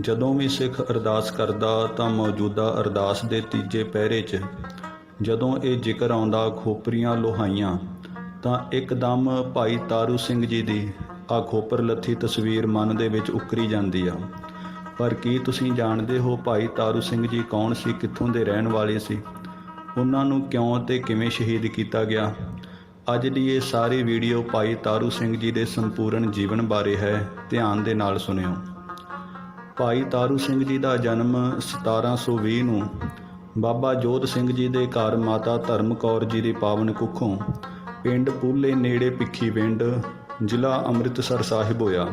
ਜਦੋਂ ਵੀ ਸਿੱਖ ਅਰਦਾਸ ਕਰਦਾ ਤਾਂ ਮੌਜੂਦਾ ਅਰਦਾਸ ਦੇ ਤੀਜੇ ਪਹਿਰੇ 'ਚ, ਜਦੋਂ ਇਹ ਜ਼ਿਕਰ ਆਉਂਦਾ ਖੋਪਰੀਆਂ ਲੋਹਾਈਆਂ, ਤਾਂ ਇੱਕਦਮ ਭਾਈ ਤਾਰੂ ਸਿੰਘ ਜੀ ਦੀ ਆ ਖੋਪਰ ਲੱਥੀ ਤਸਵੀਰ ਮਨ ਦੇ ਵਿੱਚ ਉਕਰੀ ਜਾਂਦੀ ਆ। ਪਰ ਕੀ ਤੁਸੀਂ ਜਾਣਦੇ ਹੋ ਭਾਈ ਤਾਰੂ ਸਿੰਘ ਜੀ ਕੌਣ ਸੀ, ਕਿੱਥੋਂ ਦੇ ਰਹਿਣ ਵਾਲੇ ਸੀ? ਉਹਨਾਂ ਨੂੰ ਕਿਉਂ ਤੇ ਕਿਵੇਂ ਸ਼ਹੀਦ ਕੀਤਾ ਗਿਆ? ਅੱਜ ਦੀ ਇਹ ਸਾਰੀ ਵੀਡੀਓ ਭਾਈ ਤਾਰੂ ਸਿੰਘ ਜੀ ਦੇ ਸੰਪੂਰਨ ਜੀਵਨ ਬਾਰੇ ਹੈ, ਧਿਆਨ ਦੇ ਨਾਲ ਸੁਣਿਓ। ਭਾਈ ਤਾਰੂ ਸਿੰਘ ਜੀ ਦਾ ਜਨਮ 1720 ਨੂੰ ਬਾਬਾ ਜੋਧ ਸਿੰਘ ਜੀ ਦੇ ਘਰ ਮਾਤਾ ਧਰਮ ਕੌਰ ਜੀ ਦੀ ਪਾਵਨ ਕੁੱਖੋਂ ਪਿੰਡ ਪੂਲੇ ਨੇੜੇ ਪਿੱਖੀਵਿੰਡ ਜ਼ਿਲ੍ਹਾ ਅੰਮ੍ਰਿਤਸਰ ਸਾਹਿਬ ਹੋਇਆ।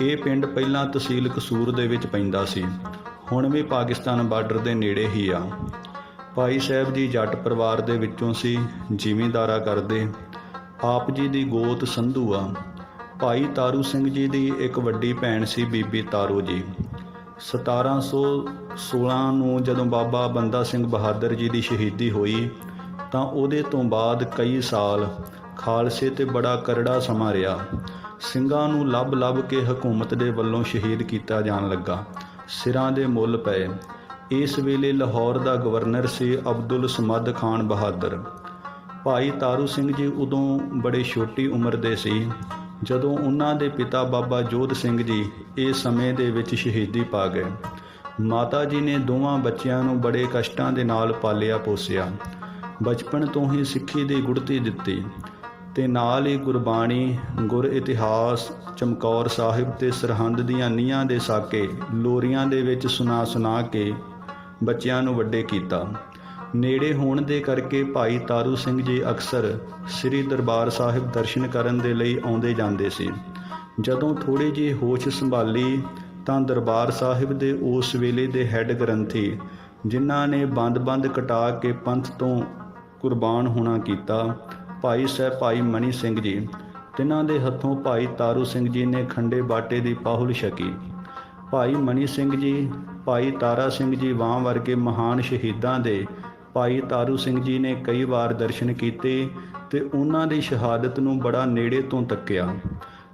ਇਹ ਪਿੰਡ ਪਹਿਲਾਂ ਤਹਿਸੀਲ ਕਸੂਰ ਦੇ ਵਿੱਚ ਪੈਂਦਾ ਸੀ। ਹੁਣ ਵੀ ਪਾਕਿਸਤਾਨ ਬਾਰਡਰ ਦੇ ਨੇੜੇ ਹੀ ਆ। ਭਾਈ ਸਾਹਿਬ ਜੀ ਜੱਟ ਪਰਿਵਾਰ ਦੇ ਵਿੱਚੋਂ ਸੀ, ਜ਼ਿਮੀਂਦਾਰਾ ਕਰਦੇ। ਆਪ ਜੀ ਦੀ ਗੋਤ ਸੰਧੂ ਆ। ਭਾਈ ਤਾਰੂ ਸਿੰਘ ਜੀ ਦੀ ਇੱਕ ਵੱਡੀ ਭੈਣ ਸੀ ਬੀਬੀ ਤਾਰੂ ਜੀ। 1716 ਨੂੰ ਜਦੋਂ ਬਾਬਾ ਬੰਦਾ ਸਿੰਘ ਬਹਾਦਰ ਜੀ ਦੀ ਸ਼ਹੀਦੀ ਹੋਈ, ਤਾਂ ਉਹਦੇ ਤੋਂ ਬਾਅਦ ਕਈ ਸਾਲ ਖਾਲਸੇ ਤੇ ਬੜਾ ਕਰੜਾ ਸਮਾਂ ਰਿਹਾ। ਸਿੰਘਾਂ ਨੂੰ ਲੱਭ-ਲੱਭ ਕੇ ਹਕੂਮਤ ਦੇ ਵੱਲੋਂ ਸ਼ਹੀਦ ਕੀਤਾ ਜਾਣ ਲੱਗਾ। ਸਿਰਾਂ ਦੇ ਮੁੱਲ ਪਏ। ਇਸ ਵੇਲੇ ਲਾਹੌਰ ਦਾ ਗਵਰਨਰ ਸੀ ਅਬਦੁਲ ਸਮਦ ਖਾਨ ਬਹਾਦਰ। ਭਾਈ ਤਾਰੂ ਸਿੰਘ ਜੀ ਉਦੋਂ ਬੜੇ ਛੋਟੀ ਉਮਰ ਦੇ ਸੀ। ਜਦੋਂ ਉਹਨਾਂ ਦੇ ਪਿਤਾ ਬਾਬਾ ਜੋਧ ਸਿੰਘ ਜੀ ਇਸ ਸਮੇਂ ਦੇ ਵਿੱਚ ਸ਼ਹੀਦੀ ਪਾ ਗਏ, ਮਾਤਾ ਜੀ ਨੇ ਦੋਵਾਂ ਬੱਚਿਆਂ ਨੂੰ ਬੜੇ ਕਸ਼ਟਾਂ ਦੇ ਨਾਲ ਪਾਲਿਆ ਪੋਸਿਆ। ਬਚਪਨ ਤੋਂ ਹੀ ਸਿੱਖੀ ਦੀ ਗੁੜਤੀ ਦਿੱਤੀ ਤੇ ਨਾਲ ਹੀ ਗੁਰਬਾਣੀ, ਗੁਰ ਇਤਿਹਾਸ, ਚਮਕੌਰ ਸਾਹਿਬ ਤੇ ਸਰਹੰਦ ਦੀਆਂ ਨੀਹਾਂ ਦੇ ਸਾਕੇ ਲੋਰੀਆਂ ਦੇ ਵਿੱਚ ਸੁਣਾ ਸੁਣਾ ਕੇ ਬੱਚਿਆਂ ਨੂੰ ਵੱਡੇ ਕੀਤਾ। ਨੇੜੇ ਹੋਣ ਦੇ ਕਰਕੇ ਭਾਈ ਤਾਰੂ ਸਿੰਘ ਜੀ ਅਕਸਰ ਸ੍ਰੀ ਦਰਬਾਰ ਸਾਹਿਬ ਦਰਸ਼ਨ ਕਰਨ ਦੇ ਲਈ ਆਉਂਦੇ ਜਾਂਦੇ ਸੀ। ਜਦੋਂ ਥੋੜੀ ਜਿਹੀ ਹੋਸ਼ ਸੰਭਾਲੀ ਤਾਂ ਦਰਬਾਰ ਸਾਹਿਬ ਦੇ ਉਸ ਵੇਲੇ ਦੇ ਹੈੱਡ ਗ੍ਰੰਥੀ, ਜਿਨ੍ਹਾਂ ਨੇ ਬੰਦ-ਬੰਦ ਕਟਾ ਕੇ ਪੰਥ ਤੋਂ ਕੁਰਬਾਨ ਹੋਣਾ ਕੀਤਾ, ਭਾਈ ਸਾਹਿਬ ਭਾਈ ਮਨੀ ਸਿੰਘ ਜੀ, ਤਿਨਾਂ ਦੇ ਹੱਥੋਂ ਭਾਈ ਤਾਰੂ ਸਿੰਘ ਜੀ ਨੇ ਖੰਡੇ ਬਾਟੇ ਦੀ ਪਾਹੁਲ ਛਕੀ। ਭਾਈ ਮਨੀ ਸਿੰਘ ਜੀ, ਭਾਈ ਤਾਰਾ ਸਿੰਘ ਜੀ ਵਾਂ ਵਰਗੇ ਮਹਾਨ ਸ਼ਹੀਦਾਂ ਦੇ ਭਾਈ ਤਾਰੂ ਸਿੰਘ ਜੀ ਨੇ ਕਈ ਵਾਰ ਦਰਸ਼ਨ ਕੀਤੇ ਤੇ ਉਹਨਾਂ ਦੀ ਸ਼ਹਾਦਤ ਨੂੰ ਬੜਾ ਨੇੜੇ ਤੋਂ ਤੱਕਿਆ।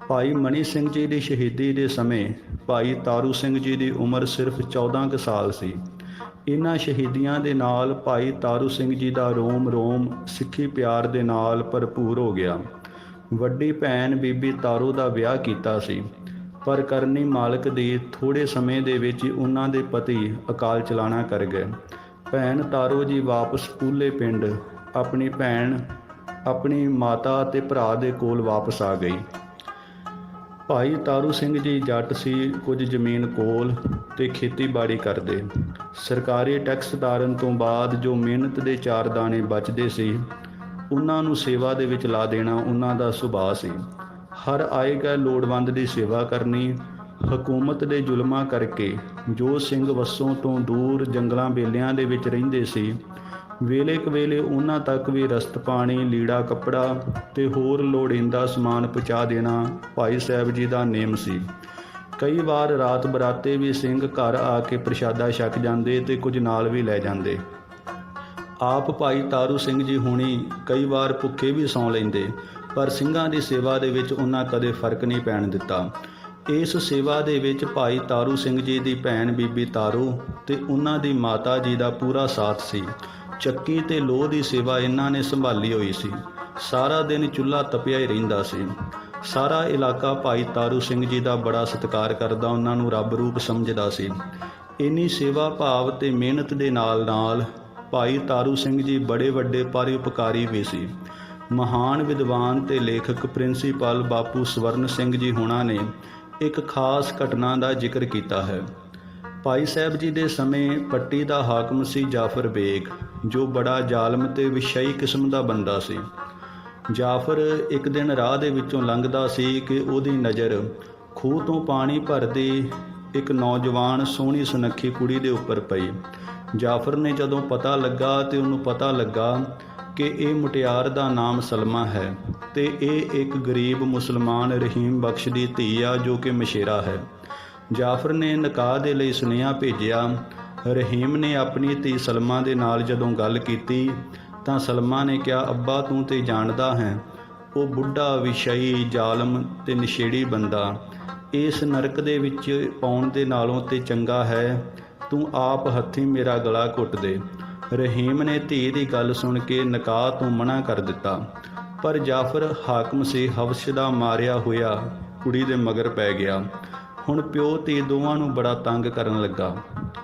ਭਾਈ ਮਨੀ ਸਿੰਘ ਜੀ ਦੀ ਸ਼ਹੀਦੀ ਦੇ ਸਮੇਂ ਭਾਈ ਤਾਰੂ ਸਿੰਘ ਜੀ ਦੀ ਉਮਰ ਸਿਰਫ 14 ਕੁ ਸਾਲ ਸੀ। ਇਹਨਾਂ ਸ਼ਹੀਦੀਆਂ ਦੇ ਨਾਲ ਭਾਈ ਤਾਰੂ ਸਿੰਘ ਜੀ ਦਾ ਰੋਮ ਰੋਮ ਸਿੱਖੀ ਪਿਆਰ ਦੇ ਨਾਲ ਭਰਪੂਰ ਹੋ ਗਿਆ। ਵੱਡੀ ਭੈਣ ਬੀਬੀ ਤਾਰੂ ਦਾ ਵਿਆਹ ਕੀਤਾ ਸੀ। ਪਰ ਕਰਨੀ ਮਾਲਕ ਦੀ ਥੋੜੇ ਸਮੇਂ ਦੇ ਵਿੱਚ ਉਹਨਾਂ ਦੇ ਪਤੀ ਅਕਾਲ ਚਲਾਣਾ ਕਰ ਗਏ। ਭੈਣ ਤਾਰੋ ਜੀ ਵਾਪਸ ਪੂਲੇ ਪਿੰਡ। ਆਪਣੀ ਭੈਣ, ਆਪਣੀ ਮਾਤਾ ਅਤੇ ਭਰਾ ਦੇ ਕੋਲ ਵਾਪਸ ਆ ਗਈ। ਭਾਈ ਤਾਰੂ ਸਿੰਘ ਜੀ ਜੱਟ ਸੀ ਕੁਝ ਜ਼ਮੀਨ ਕੋਲ ਤੇ ਖੇਤੀਬਾੜੀ ਕਰਦੇ। ਸਰਕਾਰੀ ਟੈਕਸ ਤਾਰਨ ਤੋਂ ਬਾਅਦ ਜੋ ਮਿਹਨਤ ਦੇ ਚਾਰ ਦਾਣੇ ਬਚਦੇ ਸੀ, ਉਹਨਾਂ ਨੂੰ ਸੇਵਾ ਦੇ ਵਿੱਚ ਲਾ ਦੇਣਾ ਉਹਨਾਂ ਦਾ ਸੁਭਾਅ ਸੀ। ਹਰ ਆਏਗਾ ਲੋੜਵੰਦ ਦੀ ਸੇਵਾ ਕਰਨੀ ਹਕੂਮਤ ਦੇ ਜ਼ੁਲਮਾਂ ਕਰਕੇ ਜੋ ਸਿੰਘ ਵਸੋਂ ਤੋਂ ਦੂਰ ਜੰਗਲਾਂ ਬੇਲਿਆਂ ਦੇ ਵਿੱਚ ਰਹਿੰਦੇ ਸੀ ਵੇਲੇ ਕੁ ਵੇਲੇ ਉਹਨਾਂ ਤੱਕ ਵੀ ਰਸਤ ਪਾਣੀ, ਲੀੜਾ ਕੱਪੜਾ ਤੇ ਹੋਰ ਲੋੜੀਂਦਾ ਸਮਾਨ ਪਹੁੰਚਾ ਦੇਣਾ ਭਾਈ ਸਾਹਿਬ ਜੀ ਦਾ ਨੇਮ ਸੀ। ਕਈ ਵਾਰ ਰਾਤ ਬਰਾਤੇ ਵੀ ਸਿੰਘ ਘਰ ਆ ਕੇ ਪ੍ਰਸ਼ਾਦਾ ਛਕ ਜਾਂਦੇ ਤੇ ਕੁਝ ਨਾਲ ਵੀ ਲੈ ਜਾਂਦੇ। ਆਪ ਭਾਈ ਤਾਰੂ ਸਿੰਘ ਜੀ ਹੁਣੀ ਕਈ ਵਾਰ ਭੁੱਖੇ ਵੀ ਸੌਂ ਲੈਂਦੇ, ਪਰ ਸਿੰਘਾਂ ਦੀ ਸੇਵਾ ਦੇ ਵਿੱਚ ਉਹਨਾਂ ਕਦੇ ਫ਼ਰਕ ਨਹੀਂ ਪੈਣ ਦਿੱਤਾ। ਇਸ ਸੇਵਾ ਦੇ ਵਿੱਚ ਭਾਈ ਤਾਰੂ ਸਿੰਘ ਜੀ ਦੀ ਭੈਣ ਬੀਬੀ ਤਾਰੂ ਤੇ ਉਹਨਾਂ ਦੀ ਮਾਤਾ ਜੀ ਦਾ ਪੂਰਾ ਸਾਥ ਸੀ। ਚੱਕੀ ਤੇ ਲੋਹ ਦੀ ਸੇਵਾ ਇਹਨਾਂ ਨੇ ਸੰਭਾਲੀ ਹੋਈ ਸੀ। ਸਾਰਾ ਦਿਨ ਚੁੱਲ੍ਹਾ ਤਪਿਆ ਹੀ ਰਹਿੰਦਾ ਸੀ। ਸਾਰਾ ਇਲਾਕਾ ਭਾਈ ਤਾਰੂ ਸਿੰਘ ਜੀ ਦਾ ਬੜਾ ਸਤਿਕਾਰ ਕਰਦਾ ਉਹਨਾਂ ਨੂੰ ਰੱਬ ਰੂਪ ਸਮਝਦਾ ਸੀ। ਇੰਨੀ ਸੇਵਾ ਭਾਵ ਤੇ ਮਿਹਨਤ ਦੇ ਨਾਲ-ਨਾਲ ਭਾਈ ਤਾਰੂ ਸਿੰਘ ਜੀ ਬੜੇ ਵੱਡੇ ਪਰਉਪਕਾਰੀ ਵੀ ਸੀ। ਮਹਾਨ ਵਿਦਵਾਨ ਤੇ ਲੇਖਕ ਪ੍ਰਿੰਸੀਪਲ ਬਾਪੂ ਸਵਰਨ ਸਿੰਘ ਜੀ ਹੁਣਾਂ ਨੇ ਇੱਕ ਖਾਸ ਘਟਨਾ ਦਾ ਜ਼ਿਕਰ ਕੀਤਾ ਹੈ। ਭਾਈ ਸਾਹਿਬ ਜੀ ਦੇ ਸਮੇਂ ਪੱਟੀ ਦਾ ਹਾਕਮ ਸੀ ਜਾਫਰ ਬੇਗ, ਜੋ ਬੜਾ ਜ਼ਾਲਮ ਤੇ ਵਿਸ਼ਈ ਕਿਸਮ ਦਾ ਬੰਦਾ ਸੀ। ਜਾਫਰ ਇੱਕ ਦਿਨ ਰਾਹ ਦੇ ਵਿੱਚੋਂ ਲੰਘਦਾ ਸੀ ਕਿ ਉਹਦੀ ਨਜ਼ਰ ਖੂਹ ਤੋਂ ਪਾਣੀ ਭਰਦੀ ਇੱਕ ਨੌਜਵਾਨ ਸੋਹਣੀ ਸੁਨੱਖੀ ਕੁੜੀ ਦੇ ਉੱਪਰ ਪਈ। ਜਾਫਰ ਨੇ ਜਦੋਂ ਪਤਾ ਲੱਗਾ ਤੇ ਉਹਨੂੰ ਪਤਾ ਲੱਗਾ ਕਿ ਇਹ ਮੁਟਿਆਰ ਦਾ ਨਾਮ ਸਲਮਾ ਹੈ ਤੇ ਇਹ ਇੱਕ ਗਰੀਬ ਮੁਸਲਮਾਨ ਰਹੀਮ ਬਖਸ਼ ਦੀ ਧੀ ਆ ਜੋ ਕਿ ਮਸ਼ੇਰਾ ਹੈ। ਜਾਫਰ ਨੇ ਨਿਕਾਹ ਦੇ ਲਈ ਸੁਨੇਹਾ ਭੇਜਿਆ। ਰਹੀਮ ਨੇ ਆਪਣੀ ਧੀ ਸਲਮਾ ਦੇ ਨਾਲ ਜਦੋਂ ਗੱਲ ਕੀਤੀ ਤਾਂ ਸਲਮਾ ਨੇ ਕਿਹਾ, ਅੱਬਾ, ਤੂੰ ਤੇ ਜਾਣਦਾ ਹੈ, ਉਹ ਬੁੱਢਾ, ਵਿਸ਼ਈ, ਜ਼ਾਲਮ ਤੇ ਨਸ਼ੇੜੀ ਬੰਦਾ। ਇਸ ਨਰਕ ਦੇ ਵਿੱਚ ਪਾਉਣ ਦੇ ਨਾਲੋਂ ਤੇ ਚੰਗਾ ਹੈ। ਤੂੰ ਆਪ ਹੱਥੀਂ ਮੇਰਾ ਗਲਾ ਘੁੱਟ ਦੇ। ਰਹੀਮ ਨੇ ਧੀ ਦੀ ਗੱਲ ਸੁਣ ਕੇ ਨਿਕਾਹ ਤੋਂ ਮਨਾ ਕਰ ਦਿੱਤਾ। ਪਰ ਜਾਫਰ ਹਾਕਮ ਸੀ ਹਵਸ਼ ਦਾ ਮਾਰਿਆ ਹੋਇਆ ਕੁੜੀ ਦੇ ਮਗਰ ਪੈ ਗਿਆ। ਹੁਣ ਪਿਓ ਧੀ ਦੋਵਾਂ ਨੂੰ ਬੜਾ ਤੰਗ ਕਰਨ ਲੱਗਾ।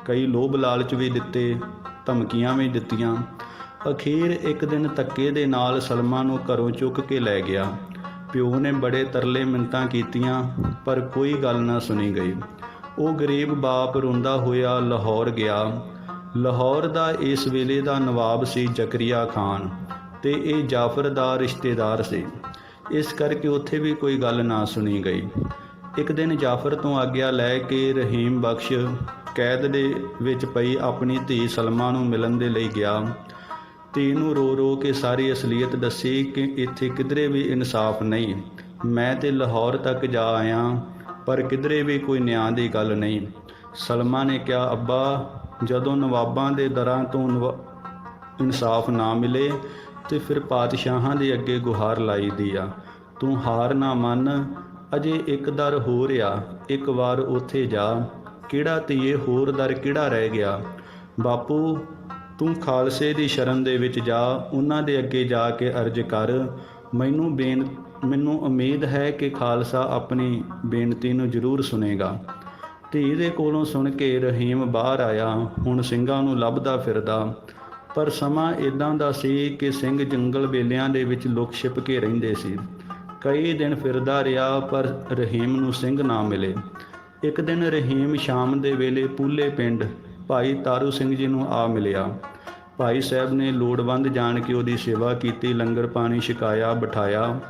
ਕਈ ਲੋਭ ਲਾਲਚ ਵੀ ਦਿੱਤੇ, ਧਮਕੀਆਂ ਵੀ ਦਿੱਤੀਆਂ। ਅਖੀਰ ਇੱਕ ਦਿਨ ਧੱਕੇ ਦੇ ਨਾਲ ਸਲਮਾ ਨੂੰ ਘਰੋਂ ਚੁੱਕ ਕੇ ਲੈ ਗਿਆ। ਪਿਓ ਨੇ ਬੜੇ ਤਰਲੇ ਮਿੰਤਾਂ ਕੀਤੀਆਂ, ਪਰ ਕੋਈ ਗੱਲ ਨਾ ਸੁਣੀ ਗਈ। ਉਹ ਗਰੀਬ ਬਾਪ ਰੋਂਦਾ ਹੋਇਆ ਲਾਹੌਰ ਗਿਆ। ਲਾਹੌਰ ਦਾ ਇਸ ਵੇਲੇ ਦਾ ਨਵਾਬ ਸੀ ਜ਼ਕਰੀਆ ਖਾਨ ਤੇ ਇਹ ਜਾਫਰ ਦਾ ਰਿਸ਼ਤੇਦਾਰ ਸੀ। ਇਸ ਕਰਕੇ ਉੱਥੇ ਵੀ ਕੋਈ ਗੱਲ ਨਾ ਸੁਣੀ ਗਈ। ਇੱਕ ਦਿਨ ਜਾਫਰ ਤੋਂ ਆਗਿਆ ਲੈ ਕੇ ਰਹੀਮ ਬਖਸ਼ ਕੈਦ ਦੇ ਵਿੱਚ ਪਈ ਆਪਣੀ ਧੀ ਸਲਮਾ ਨੂੰ ਮਿਲਣ ਦੇ ਲਈ ਗਿਆ। ਧੀ ਨੂੰ ਰੋ ਰੋ ਕੇ ਸਾਰੀ ਅਸਲੀਅਤ ਦੱਸੀ ਕਿ ਇੱਥੇ ਕਿਧਰੇ ਵੀ ਇਨਸਾਫ ਨਹੀਂ। ਮੈਂ ਤੇ ਲਾਹੌਰ ਤੱਕ ਜਾ ਆਇਆ, ਪਰ ਕਿਧਰੇ ਵੀ ਕੋਈ ਨਿਆਂ ਦੀ ਗੱਲ ਨਹੀਂ। ਸਲਮਾ ਨੇ ਕਿਹਾ, ਅੱਬਾ ਜਦੋਂ ਨਵਾਬਾਂ ਦੇ ਦਰਾਂ ਤੋਂ ਨਵਾ- ਇਨਸਾਫ ਨਾ ਮਿਲੇ ਤੇ ਫਿਰ ਪਾਤਸ਼ਾਹਾਂ ਦੇ ਅੱਗੇ ਗੁਹਾਰ ਲਾਈ ਦੀ ਆ ਤੂੰ ਹਾਰ ਨਾ ਮੰਨ, ਅਜੇ ਇੱਕ ਦਰ ਹੋ ਰਿਹਾ ਇੱਕ ਵਾਰ ਉੱਥੇ ਜਾ, ਕਿਹੜਾ ਧੀਏ ਹੋਰ ਦਰ ਕਿਹੜਾ ਰਹਿ ਗਿਆ? ਬਾਪੂ, ਤੂੰ ਖਾਲਸੇ ਦੀ ਸ਼ਰਨ ਦੇ ਵਿੱਚ ਜਾ, ਉਹਨਾਂ ਦੇ ਅੱਗੇ ਜਾ ਕੇ ਅਰਜ਼ ਕਰ, ਮੈਨੂੰ ਬੇਨ, ਮੈਨੂੰ ਉਮੀਦ ਹੈ ਕਿ ਖਾਲਸਾ ਆਪਣੀ ਬੇਨਤੀ ਨੂੰ ਜ਼ਰੂਰ ਸੁਨੇਗਾ। ਧੀ ਦੇ ਕੋਲੋਂ ਸੁਣ ਕੇ ਰਹੀਮ ਬਾਹਰ ਆਇਆ, ਹੁਣ ਸਿੰਘਾਂ ਨੂੰ ਲੱਭਦਾ ਫਿਰਦਾ। ਪਰ ਸਮਾਂ ਇਦਾਂ ਦਾ ਸੀ ਕਿ ਸਿੰਘ ਜੰਗਲ ਵੇਲਿਆਂ ਦੇ ਵਿੱਚ ਲੁਕ ਛਿਪ ਕੇ ਰਹਿੰਦੇ ਸੀ। ਕਈ ਦਿਨ ਫਿਰਦਾ ਰਿਹਾ, ਪਰ ਰਹੀਮ ਨੂੰ ਸਿੰਘ ਨਾ ਮਿਲੇ। ਇੱਕ ਦਿਨ ਰਹੀਮ ਸ਼ਾਮ ਦੇ ਵੇਲੇ ਪੂਲੇ ਪਿੰਡ ਭਾਈ ਤਾਰੂ ਸਿੰਘ ਜੀ ਨੂੰ ਆ ਮਿਲਿਆ। ਭਾਈ ਸਾਹਿਬ ਨੇ ਲੋੜਵੰਦ ਜਾਣ ਕੇ ਉਹਦੀ ਸੇਵਾ ਕੀਤੀ, ਲੰਗਰ ਪਾਣੀ ਛਕਾਇਆ, ਬਿਠਾਇਆ।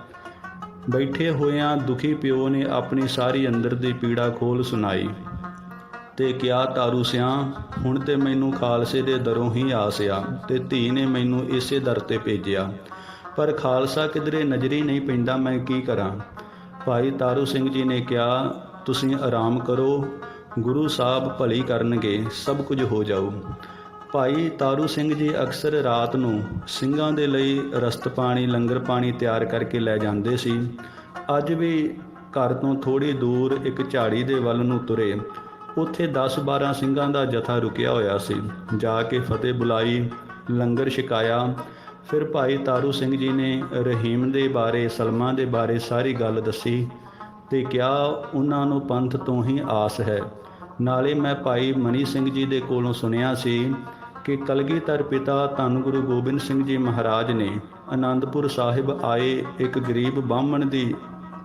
ਬੈਠੇ ਹੋਇਆਂ ਦੁਖੀ ਪਿਓ ਨੇ ਆਪਣੀ ਸਾਰੀ ਅੰਦਰ ਦੀ ਪੀੜਾ ਖੋਲ ਸੁਣਾਈ। ਤੇ ਕਿਹਾ ਤਾਰੂ ਸਿਆਂ, ਹੁਣ ਤੇ ਮੈਨੂੰ ਖਾਲਸੇ ਦੇ ਦਰੋਂ ਹੀ ਆਸਿਆ ਤੇ ਧੀ ਨੇ ਮੈਨੂੰ ਇਸੇ ਦਰ ਤੇ ਭੇਜਿਆ। ਪਰ ਖਾਲਸਾ ਕਿਧਰੇ ਨਜ਼ਰੀ ਨਹੀਂ ਪੈਂਦਾ ਮੈਂ ਕੀ ਕਰਾਂ? ਭਾਈ ਤਾਰੂ ਸਿੰਘ ਜੀ ਨੇ ਕਿਹਾ, ਤੁਸੀਂ ਆਰਾਮ ਕਰੋ, ਗੁਰੂ ਸਾਹਿਬ ਭਲੀ ਕਰਨਗੇ, ਸਭ ਕੁਝ ਹੋ ਜਾਊ। ਭਾਈ ਤਾਰੂ ਸਿੰਘ ਜੀ ਅਕਸਰ ਰਾਤ ਨੂੰ ਸਿੰਘਾਂ ਦੇ ਲਈ ਰਸਤ ਪਾਣੀ, ਲੰਗਰ ਪਾਣੀ ਤਿਆਰ ਕਰਕੇ ਲੈ ਜਾਂਦੇ ਸੀ। ਅੱਜ ਵੀ ਘਰ ਤੋਂ ਥੋੜੀ ਦੂਰ ਇੱਕ ਝਾੜੀ ਦੇ ਵੱਲ ਨੂੰ ਤੁਰੇ। ਉੱਥੇ 10-12 ਸਿੰਘਾਂ ਦਾ ਜਥਾ ਰੁਕਿਆ ਹੋਇਆ ਸੀ। ਜਾ ਕੇ ਫਤਿਹ ਬੁਲਾਈ, ਲੰਗਰ ਛਕਾਇਆ। ਫਿਰ ਭਾਈ ਤਾਰੂ ਸਿੰਘ ਜੀ ਨੇ ਰਹੀਮ ਦੇ ਬਾਰੇ, ਸਲਮਾ ਦੇ ਬਾਰੇ ਸਾਰੀ ਗੱਲ ਦੱਸੀ ਤੇ ਕਿਹਾ, ਉਹਨਾਂ ਨੂੰ ਪੰਥ ਤੋਂ ਹੀ ਆਸ ਹੈ। ਨਾਲੇ ਮੈਂ ਭਾਈ ਮਨੀ ਸਿੰਘ ਜੀ ਦੇ ਕੋਲੋਂ ਸੁਣਿਆ ਸੀ ਕਿ ਕਲਗੀਧਰ ਪਿਤਾ ਧੰਨ ਗੁਰੂ ਗੋਬਿੰਦ ਸਿੰਘ ਜੀ ਮਹਾਰਾਜ ਨੇ ਆਨੰਦਪੁਰ ਸਾਹਿਬ ਆਏ ਇੱਕ ਗਰੀਬ ਬਾਹਮਣ ਦੀ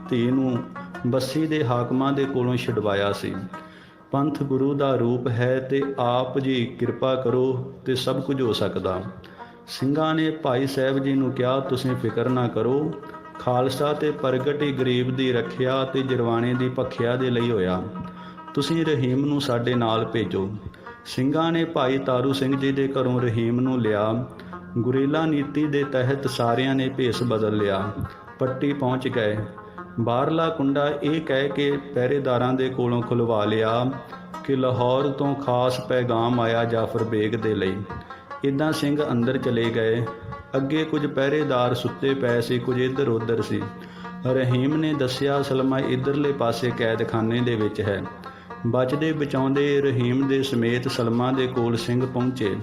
ਧੀ ਨੂੰ ਬੱਸੀ ਦੇ ਹਾਕਮਾਂ ਦੇ ਕੋਲੋਂ ਛਡਵਾਇਆ ਸੀ। ਪੰਥ ਗੁਰੂ ਦਾ ਰੂਪ ਹੈ ਤੇ ਆਪ ਜੀ ਕਿਰਪਾ ਕਰੋ ਤੇ ਸਭ ਕੁਝ ਹੋ ਸਕਦਾ। ਸਿੰਘਾਂ ਨੇ ਭਾਈ ਸਾਹਿਬ ਜੀ ਨੂੰ ਕਿਹਾ, ਤੁਸੀਂ ਫਿਕਰ ਨਾ ਕਰੋ। ਖਾਲਸਾ ਤੇ ਪ੍ਰਗਟ ਹੀ ਗਰੀਬ ਦੀ ਰੱਖਿਆ ਤੇ ਜਰਵਾਣੇ ਦੀ ਭਖਿਆ ਦੇ ਲਈ ਹੋਇਆ। ਤੁਸੀਂ ਰਹੀਮ ਨੂੰ ਸਾਡੇ ਨਾਲ ਭੇਜੋ। ਸਿੰਘਾਂ ਨੇ ਭਾਈ ਤਾਰੂ ਸਿੰਘ ਜੀ ਦੇ ਘਰੋਂ ਰਹੀਮ ਨੂੰ ਲਿਆ। ਗੁਰੇਲਾ ਨੀਤੀ ਦੇ ਤਹਿਤ ਸਾਰਿਆਂ ਨੇ ਭੇਸ ਬਦਲ ਲਿਆ। ਪੱਟੀ ਪਹੁੰਚ ਗਏ। ਬਾਹਰਲਾ ਕੁੰਡਾ ਇਹ ਕਹਿ ਕੇ ਪਹਿਰੇਦਾਰਾਂ ਦੇ ਕੋਲੋਂ ਖੁਲਵਾ ਲਿਆ ਕਿ ਲਾਹੌਰ ਤੋਂ ਖਾਸ ਪੈਗਾਮ ਆਇਆ ਜਾਫਰ ਬੇਗ ਦੇ ਲਈ। ਇਦਾਂ ਸਿੰਘ ਅੰਦਰ ਚਲੇ ਗਏ। ਅੱਗੇ ਕੁਝ ਪਹਿਰੇਦਾਰ ਸੁੱਤੇ ਪਏ ਸੀ, ਕੁਝ ਇੱਧਰ ਉੱਧਰ ਸੀ। ਰਹੀਮ ਨੇ ਦੱਸਿਆ, ਸਲਮਾ ਇਧਰਲੇ ਪਾਸੇ ਕੈਦਖਾਨੇ ਦੇ ਵਿੱਚ ਹੈ। ਬਚਦੇ ਬਚਾਉਂਦੇ ਰਹੀਮ ਦੇ ਸਮੇਤ ਸਲਮਾ ਦੇ ਕੋਲ ਸਿੰਘ ਪਹੁੰਚੇ।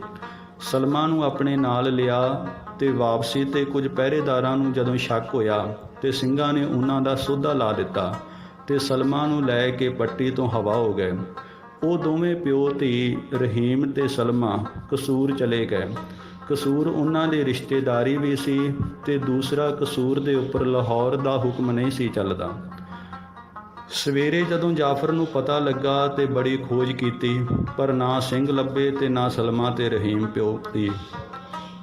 ਸਲਮਾ ਨੂੰ ਆਪਣੇ ਨਾਲ ਲਿਆ। ਤੇ ਵਾਪਸੀ ਤੇ ਕੁਝ ਪਹਿਰੇਦਾਰਾਂ ਨੂੰ ਜਦੋਂ ਸ਼ੱਕ ਹੋਇਆ ਤੇ ਸਿੰਘਾਂ ਨੇ ਉਹਨਾਂ ਦਾ ਸੋਧਾ ਲਾ ਦਿੱਤਾ ਤੇ ਸਲਮਾ ਨੂੰ ਲੈ ਕੇ ਪੱਟੀ ਤੋਂ ਹਵਾ ਹੋ ਗਏ। ਉਹ ਦੋਵੇਂ ਪਿਓ ਧੀ ਰਹੀਮ ਤੇ ਸਲਮਾ ਕਸੂਰ ਚਲੇ ਗਏ। ਕਸੂਰ ਉਹਨਾਂ ਦੇ ਰਿਸ਼ਤੇਦਾਰੀ ਵੀ ਸੀ ਤੇ ਦੂਸਰਾ ਕਸੂਰ ਦੇ ਉੱਪਰ ਲਾਹੌਰ ਦਾ ਹੁਕਮ ਨਹੀਂ ਸੀ ਚੱਲਦਾ। ਸਵੇਰੇ ਜਦੋਂ ਜਾਫਰ ਨੂੰ ਪਤਾ ਲੱਗਾ ਤੇ ਬੜੀ ਖੋਜ ਕੀਤੀ, ਪਰ ਨਾ ਸਿੰਘ ਲੱਭੇ ਤੇ ਨਾ ਸਲਮਾ ਤੇ ਰਹੀਮ ਪਿਓ ਦੀ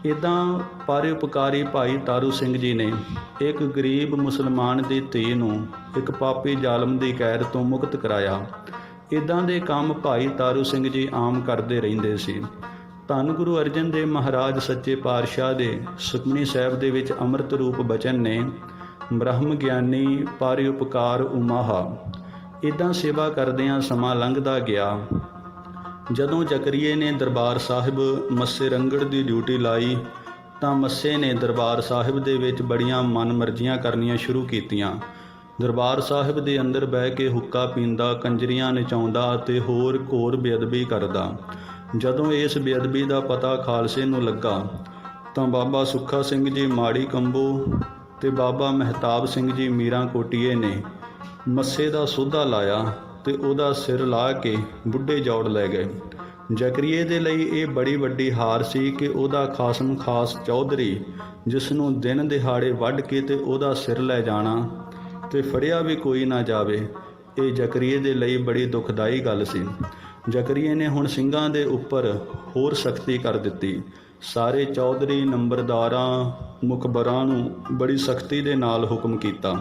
ਇਦਾਂ ਪਰਉਪਕਾਰੀ ਭਾਈ ਤਾਰੂ ਸਿੰਘ ਜੀ ਨੇ ਇੱਕ ਗਰੀਬ ਮੁਸਲਮਾਨ ਦੀ ਧੀ ਨੂੰ ਇੱਕ ਪਾਪੀ ਜ਼ਾਲਮ ਦੀ ਕੈਦ ਤੋਂ ਮੁਕਤ ਕਰਾਇਆ। ਇਦਾਂ ਦੇ ਕੰਮ ਭਾਈ ਤਾਰੂ ਸਿੰਘ ਜੀ ਆਮ ਕਰਦੇ ਰਹਿੰਦੇ ਸੀ। ਧੰਨ ਗੁਰੂ ਅਰਜਨ ਦੇਵ ਮਹਾਰਾਜ ਸੱਚੇ ਪਾਤਸ਼ਾਹ ਦੇ ਸੁਖਮਨੀ ਸਾਹਿਬ ਦੇ ਵਿੱਚ ਅੰਮ੍ਰਿਤ ਰੂਪ ਬਚਨ ਨੇ, ਬ੍ਰਹਮ ਗਿਆਨੀ ਪਰਉਪਕਾਰ ਉਮਾਹਾ। ਇਦਾਂ ਸੇਵਾ ਕਰਦਿਆਂ ਸਮਾਂ ਲੰਘਦਾ ਗਿਆ। ਜਦੋਂ ਜ਼ਕਰੀਏ ਨੇ ਦਰਬਾਰ ਸਾਹਿਬ ਮੱਸੇ ਰੰਗੜ ਦੀ ਡਿਊਟੀ ਲਾਈ, ਤਾਂ ਮੱਸੇ ਨੇ ਦਰਬਾਰ ਸਾਹਿਬ ਦੇ ਵਿੱਚ ਬੜੀਆਂ ਮਨਮਰਜ਼ੀਆਂ ਕਰਨੀਆਂ ਸ਼ੁਰੂ ਕੀਤੀਆਂ। ਦਰਬਾਰ ਸਾਹਿਬ ਦੇ ਅੰਦਰ ਬਹਿ ਕੇ ਹੁੱਕਾ ਪੀਂਦਾ, ਕੰਜਰੀਆਂ ਨਚਾਉਂਦਾ ਅਤੇ ਹੋਰ ਘੋਰ ਬੇਅਦਬੀ ਕਰਦਾ। ਜਦੋਂ ਇਸ ਬੇਅਦਬੀ ਦਾ ਪਤਾ ਖਾਲਸੇ ਨੂੰ ਲੱਗਾ, ਤਾਂ ਬਾਬਾ ਸੁੱਖਾ ਸਿੰਘ ਜੀ ਮਾੜੀ ਕੰਬੋ ਤੇ ਬਾਬਾ ਮਹਿਤਾਬ ਸਿੰਘ ਜੀ ਮੀਰਾਂ ਕੋਟੀਏ ਨੇ ਮੱਸੇ ਦਾ ਸੋਧਾ ਲਾਇਆ। ਤੇ ਉਹਦਾ ਸਿਰ ਲਾ ਕੇ ਬੁੱਢੇ ਜੋੜ ਲੈ ਗਏ। ਜ਼ਕਰੀਏ ਦੇ ਲਈ ਇਹ ਬੜੀ ਵੱਡੀ ਹਾਰ ਸੀ ਕਿ ਉਹਦਾ ਖਾਸਮ ਖਾਸ ਚੌਧਰੀ ਜਿਸ ਨੂੰ ਦਿਨ ਦਿਹਾੜੇ ਵੱਢ ਕੇ ਤੇ ਉਹਦਾ ਸਿਰ ਲੈ ਜਾਣਾ, ਤੇ ਫੜਿਆ ਵੀ ਕੋਈ ਨਾ ਜਾਵੇ, ਇਹ ਜ਼ਕਰੀਏ ਦੇ ਲਈ ਬੜੀ ਦੁਖਦਾਈ ਗੱਲ ਸੀ। ਜ਼ਕਰੀਏ ਨੇ ਹੁਣ ਸਿੰਘਾਂ ਦੇ ਉੱਪਰ ਹੋਰ ਸਖਤੀ ਕਰ ਦਿੱਤੀ। ਸਾਰੇ ਚੌਧਰੀ, ਨੰਬਰਦਾਰਾਂ, ਮੁਖਬਰਾਂ ਨੂੰ ਬੜੀ ਸਖਤੀ ਦੇ ਨਾਲ ਹੁਕਮ ਕੀਤਾ।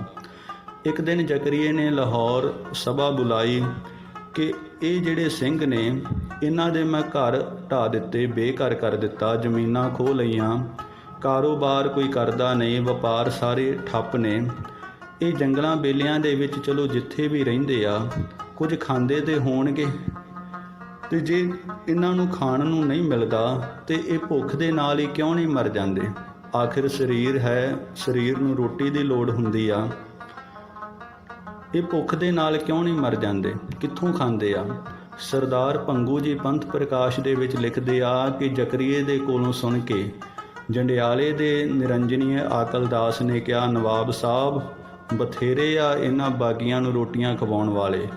ਇੱਕ ਦਿਨ ਜ਼ਕਰੀਏ ਨੇ ਲਾਹੌਰ ਸਭਾ ਬੁਲਾਈ ਕਿ ਇਹ ਜਿਹੜੇ ਸਿੰਘ ਨੇ, ਇਹਨਾਂ ਦੇ ਮੈਂ ਘਰ ਢਾ ਦਿੱਤੇ, ਬੇਘਰ ਕਰ ਦਿੱਤਾ, ਜ਼ਮੀਨਾਂ ਖੋਹ ਲਈਆਂ। ਕਾਰੋਬਾਰ ਕੋਈ ਕਰਦਾ ਨਹੀਂ, ਵਪਾਰ ਸਾਰੇ ਠੱਪ ਨੇ। ਇਹ ਜੰਗਲਾਂ ਬੇਲਿਆਂ ਦੇ ਵਿੱਚ ਚਲੋ ਜਿੱਥੇ ਵੀ ਰਹਿੰਦੇ ਆ, ਕੁਝ ਖਾਂਦੇ ਤੇ ਹੋਣਗੇ। ਤੇ ਜੇ ਇਹਨਾਂ ਨੂੰ ਖਾਣ ਨੂੰ ਨਹੀਂ ਮਿਲਦਾ, ਤੇ ਇਹ ਭੁੱਖ ਦੇ ਨਾਲ ਹੀ ਕਿਉਂ ਨਹੀਂ ਮਰ ਜਾਂਦੇ? ਆਖਿਰ ਸਰੀਰ ਹੈ, ਸਰੀਰ ਨੂੰ ਰੋਟੀ ਦੀ ਲੋੜ ਹੁੰਦੀ ਆ। ਇਹ ਭੁੱਖ ਦੇ ਨਾਲ ਕਿਉਂ ਨਹੀਂ ਮਰ ਜਾਂਦੇ? ਕਿੱਥੋਂ ਖਾਂਦੇ ਆ? ਸਰਦਾਰ ਪੰਗੂ ਜੀ ਪੰਥ ਪ੍ਰਕਾਸ਼ ਦੇ ਵਿੱਚ ਲਿਖਦੇ ਆ ਕਿ ਜ਼ਕਰੀਏ ਦੇ ਕੋਲੋਂ ਸੁਣ ਕੇ ਜੰਡਿਆਲੇ ਦੇ ਨਿਰੰਜਨੀਏ ਆਕਲਦਾਸ ਨੇ ਕਿਹਾ, ਨਵਾਬ ਸਾਹਿਬ, ਬਥੇਰੇ ਆ ਇਹਨਾਂ ਬਾਗੀਆਂ ਨੂੰ ਰੋਟੀਆਂ ਖਵਾਉਣ ਵਾਲੇ।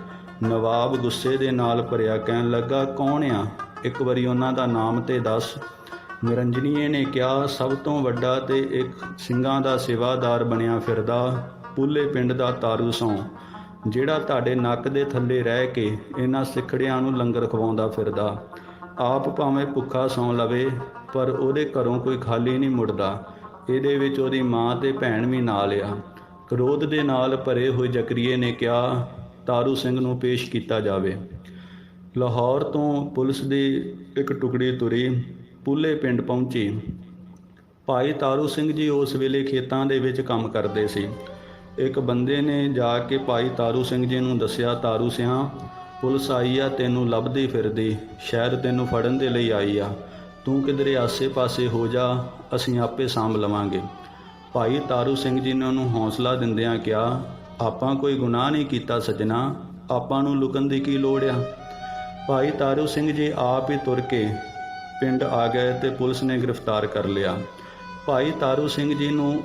ਨਵਾਬ ਗੁੱਸੇ ਦੇ ਨਾਲ ਭਰਿਆ ਕਹਿਣ ਲੱਗਾ, ਕੌਣ ਆ? ਇੱਕ ਵਾਰੀ ਉਹਨਾਂ ਦਾ ਨਾਮ ਤੇ ਦੱਸ। ਨਿਰੰਜਨੀਏ ਨੇ ਕਿਹਾ, ਸਭ ਤੋਂ ਵੱਡਾ ਤੇ ਇੱਕ ਸਿੰਘਾਂ ਦਾ ਸੇਵਾਦਾਰ ਬਣਿਆ ਫਿਰਦਾ। ਪੁੱਲੇ ਪਿੰਡ ਦਾ ਤਾਰੂ ਸੌ, ਜਿਹੜਾ ਤੁਹਾਡੇ ਨੱਕ ਦੇ ਥੱਲੇ ਰਹਿ ਕੇ ਇਹਨਾਂ ਸਿੱਖੜਿਆਂ ਨੂੰ ਲੰਗਰ ਖਵਾਉਂਦਾ ਫਿਰਦਾ। ਆਪ ਭਾਵੇਂ ਭੁੱਖਾ ਸੌਂ ਲਵੇ, ਪਰ ਉਹਦੇ ਘਰੋਂ ਕੋਈ ਖਾਲੀ ਨਹੀਂ ਮੁੜਦਾ। ਇਹਦੇ ਵਿੱਚ ਉਹਦੀ ਮਾਂ ਤੇ ਭੈਣ ਵੀ ਨਾਲ ਆ। ਕ੍ਰੋਧ ਦੇ ਨਾਲ ਭਰੇ ਹੋਏ ਜ਼ਕਰੀਏ ਨੇ ਕਿਹਾ, ਤਾਰੂ ਸਿੰਘ ਨੂੰ ਪੇਸ਼ ਕੀਤਾ ਜਾਵੇ। ਲਾਹੌਰ ਤੋਂ ਪੁਲਿਸ ਦੀ ਇੱਕ ਟੁਕੜੀ ਤੁਰੀ, ਪੁੱਲੇ ਪਿੰਡ ਪਹੁੰਚੀ। ਭਾਈ ਤਾਰੂ ਸਿੰਘ ਜੀ ਉਸ ਵੇਲੇ ਖੇਤਾਂ ਦੇ ਵਿੱਚ ਕੰਮ ਕਰਦੇ ਸੀ। ਇੱਕ ਬੰਦੇ ਨੇ ਜਾ ਕੇ ਭਾਈ ਤਾਰੂ ਸਿੰਘ ਜੀ ਨੂੰ ਦੱਸਿਆ, ਤਾਰੂ ਸਿਆਂ, ਪੁਲਿਸ ਆਈ ਆ, ਤੈਨੂੰ ਲੱਭਦੀ ਫਿਰਦੀ, ਸ਼ਹਿਰ ਤੈਨੂੰ ਫੜਨ ਦੇ ਲਈ ਆਈ ਆ। ਤੂੰ ਕਿਧਰੇ ਆਸੇ-ਪਾਸੇ ਹੋ ਜਾ, ਅਸੀਂ ਆਪੇ ਸਾਂਭ ਲਵਾਂਗੇ। ਭਾਈ ਤਾਰੂ ਸਿੰਘ ਜੀ ਨੇ ਉਹਨੂੰ ਹੌਸਲਾ ਦਿੰਦਿਆਂ ਕਿਹਾ, ਆਪਾਂ ਕੋਈ ਗੁਨਾਹ ਨਹੀਂ ਕੀਤਾ ਸਜਣਾ, ਆਪਾਂ ਨੂੰ ਲੁਕਣ ਦੀ ਕੀ ਲੋੜ ਆ? ਭਾਈ ਤਾਰੂ ਸਿੰਘ ਜੀ ਆਪ ਹੀ ਤੁਰ ਕੇ ਪਿੰਡ ਆ ਗਏ ਤੇ ਪੁਲਿਸ ਨੇ ਗ੍ਰਿਫਤਾਰ ਕਰ ਲਿਆ। ਭਾਈ ਤਾਰੂ ਸਿੰਘ ਜੀ ਨੂੰ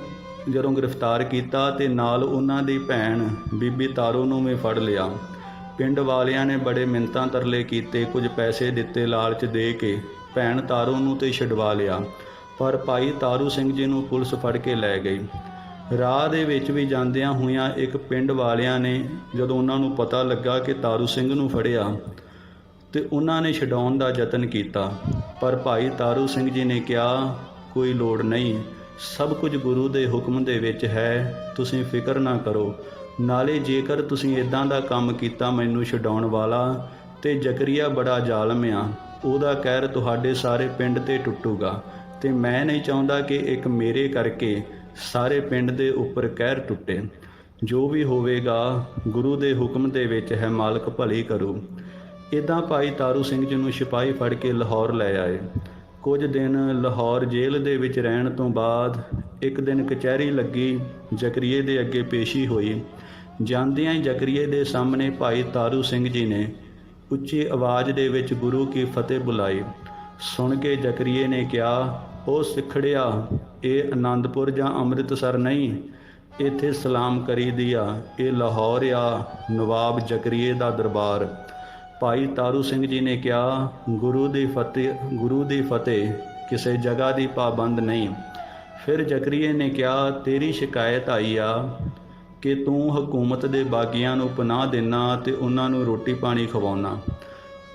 ਜਦੋਂ ਗ੍ਰਿਫਤਾਰ ਕੀਤਾ ਤੇ ਨਾਲ ਉਹਨਾਂ ਦੀ ਭੈਣ ਬੀਬੀ ਤਾਰੂ ਨੂੰ ਵੀ ਫੜ ਲਿਆ। ਪਿੰਡ ਵਾਲਿਆਂ ਨੇ ਬੜੇ ਮਿੰਤਾਂ ਤਰਲੇ ਕੀਤੇ, ਕੁਝ ਪੈਸੇ ਦਿੱਤੇ ਲਾਲਚ ਦੇ ਕੇ ਭੈਣ ਤਾਰੂ ਨੂੰ ਤੇ ਛਡਵਾ ਲਿਆ। ਪਰ ਭਾਈ ਤਾਰੂ ਸਿੰਘ ਜੀ ਨੂੰ ਪੁਲਿਸ ਫੜ ਕੇ ਲੈ ਗਈ। ਰਾਹ ਦੇ ਵਿੱਚ ਵੀ ਜਾਂਦਿਆਂ ਹੋਇਆਂ ਇੱਕ ਪਿੰਡ ਵਾਲਿਆਂ ਨੇ ਜਦੋਂ ਉਹਨਾਂ ਨੂੰ ਪਤਾ ਲੱਗਾ ਕਿ ਤਾਰੂ ਸਿੰਘ ਨੂੰ ਫੜਿਆ ਤੇ ਉਹਨਾਂ ਨੇ ਛਡਾਉਣ ਦਾ ਯਤਨ ਕੀਤਾ। ਪਰ ਭਾਈ ਤਾਰੂ ਸਿੰਘ ਜੀ ਨੇ ਕਿਹਾ, ਕੋਈ ਲੋੜ ਨਹੀਂ। ਸਭ ਕੁਝ ਗੁਰੂ ਦੇ ਹੁਕਮ ਦੇ ਵਿੱਚ ਹੈ, ਤੁਸੀਂ ਫਿਕਰ ਨਾ ਕਰੋ। ਨਾਲੇ ਜੇਕਰ ਤੁਸੀਂ ਇਦਾਂ ਦਾ ਕੰਮ ਕੀਤਾ ਮੈਨੂੰ ਛਡਾਉਣ ਵਾਲਾ, ਤੇ ਜ਼ਕਰੀਆ ਬੜਾ ਜ਼ਾਲਮ ਆ। ਉਹਦਾ ਕਹਿਰ ਤੁਹਾਡੇ ਸਾਰੇ ਪਿੰਡ ਤੇ ਟੁੱਟੂਗਾ। ਤੇ ਮੈਂ ਨਹੀਂ ਚਾਹੁੰਦਾ ਕਿ ਇੱਕ ਮੇਰੇ ਕਰਕੇ ਸਾਰੇ ਪਿੰਡ ਦੇ ਉੱਪਰ ਕਹਿਰ ਟੁੱਟੇ। ਜੋ ਵੀ ਹੋਵੇਗਾ, ਗੁਰੂ ਦੇ ਹੁਕਮ ਦੇ ਵਿੱਚ ਹੈ ਮਾਲਕ ਭਲੀ ਕਰੂ। ਇਦਾਂ ਭਾਈ ਤਾਰੂ ਸਿੰਘ ਜੀ ਨੂੰ ਸਿਪਾਹੀ ਫੜ ਕੇ ਲਾਹੌਰ ਲੈ ਆਏ। ਕੁਝ ਦਿਨ ਲਾਹੌਰ ਜੇਲ੍ਹ ਦੇ ਵਿੱਚ ਰਹਿਣ ਤੋਂ ਬਾਅਦ ਇੱਕ ਦਿਨ ਕਚਹਿਰੀ ਲੱਗੀ, ਜ਼ਕਰੀਏ ਦੇ ਅੱਗੇ ਪੇਸ਼ੀ ਹੋਈ। ਜਾਂਦਿਆਂ ਹੀ ਜ਼ਕਰੀਏ ਦੇ ਸਾਹਮਣੇ ਭਾਈ ਤਾਰੂ ਸਿੰਘ ਜੀ ਨੇ ਉੱਚੀ ਆਵਾਜ਼ ਦੇ ਵਿੱਚ ਗੁਰੂ ਕੀ ਫਤਿਹ ਬੁਲਾਈ। ਸੁਣ ਕੇ ਜ਼ਕਰੀਏ ਨੇ ਕਿਹਾ, ਉਹ ਸਿੱਖੜਿਆ, ਇਹ ਆਨੰਦਪੁਰ ਜਾਂ ਅੰਮ੍ਰਿਤਸਰ ਨਹੀਂ? ਇੱਥੇ ਸਲਾਮ ਕਰੀਦੀ ਆ, ਇਹ ਲਾਹੌਰ ਆ, ਨਵਾਬ ਜ਼ਕਰੀਏ ਦਾ ਦਰਬਾਰ। ਭਾਈ ਤਾਰੂ ਸਿੰਘ ਜੀ ਨੇ ਕਿਹਾ, ਗੁਰੂ ਦੀ ਫਤਿਹ, ਗੁਰੂ ਦੀ ਫਤਿਹ ਕਿਸੇ ਜਗ੍ਹਾ ਦੀ ਪਾਬੰਦ ਨਹੀਂ। ਫਿਰ ਜ਼ਕਰੀਏ ਨੇ ਕਿਹਾ, ਤੇਰੀ ਸ਼ਿਕਾਇਤ ਆਈ ਆ ਕਿ ਤੂੰ ਹਕੂਮਤ ਦੇ ਬਾਗੀਆਂ ਨੂੰ ਪਨਾਹ ਦੇਣਾ ਤੇ ਉਹਨਾਂ ਨੂੰ ਰੋਟੀ ਪਾਣੀ ਖਵਾਉਣਾ।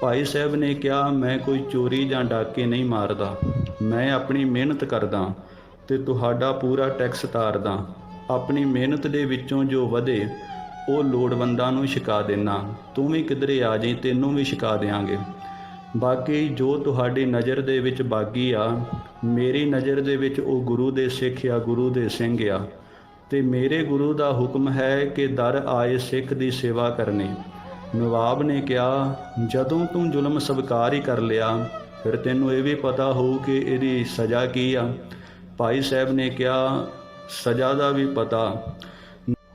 ਭਾਈ ਸਾਹਿਬ ਨੇ ਕਿਹਾ, ਮੈਂ ਕੋਈ ਚੋਰੀ ਜਾਂ ਡਾਕੇ ਨਹੀਂ ਮਾਰਦਾ। ਮੈਂ ਆਪਣੀ ਮਿਹਨਤ ਕਰਦਾ ਤੇ ਤੁਹਾਡਾ ਪੂਰਾ ਟੈਕਸ ਤਾਰਦਾ ਆਪਣੀ ਮਿਹਨਤ ਦੇ ਵਿੱਚੋਂ ਜੋ ਵਧੇ ਉਹ ਲੋੜਵੰਦਾਂ ਨੂੰ ਛਕਾ ਦੇਣਾ ਤੂੰ ਵੀ ਕਿਧਰੇ ਆ ਜਾਈਂ, ਤੈਨੂੰ ਵੀ ਛਕਾ ਦੇਾਂਗੇ ਬਾਕੀ ਜੋ ਤੁਹਾਡੀ ਨਜ਼ਰ ਦੇ ਵਿੱਚ ਬਾਗੀ ਆ, ਮੇਰੀ ਨਜ਼ਰ ਦੇ ਵਿੱਚ ਉਹ ਗੁਰੂ ਦੇ ਸਿੱਖ ਆ, ਗੁਰੂ ਦੇ ਸਿੰਘ ਆ। ਤੇ ਮੇਰੇ ਗੁਰੂ ਦਾ ਹੁਕਮ ਹੈ ਕਿ ਦਰ ਆਏ ਸਿੱਖ ਦੀ ਸੇਵਾ ਕਰਨੀ। ਨਵਾਬ ਨੇ ਕਿਹਾ, ਜਦੋਂ ਤੂੰ ਜ਼ੁਲਮ ਸਵੀਕਾਰ ਹੀ ਕਰ ਲਿਆ, ਫਿਰ ਤੈਨੂੰ ਇਹ ਵੀ ਪਤਾ ਹੋਊ ਕਿ ਇਹਦੀ ਸਜ਼ਾ ਕੀ ਆ। ਭਾਈ ਸਾਹਿਬ ਨੇ ਕਿਹਾ, ਸਜ਼ਾ ਦਾ ਵੀ ਪਤਾ।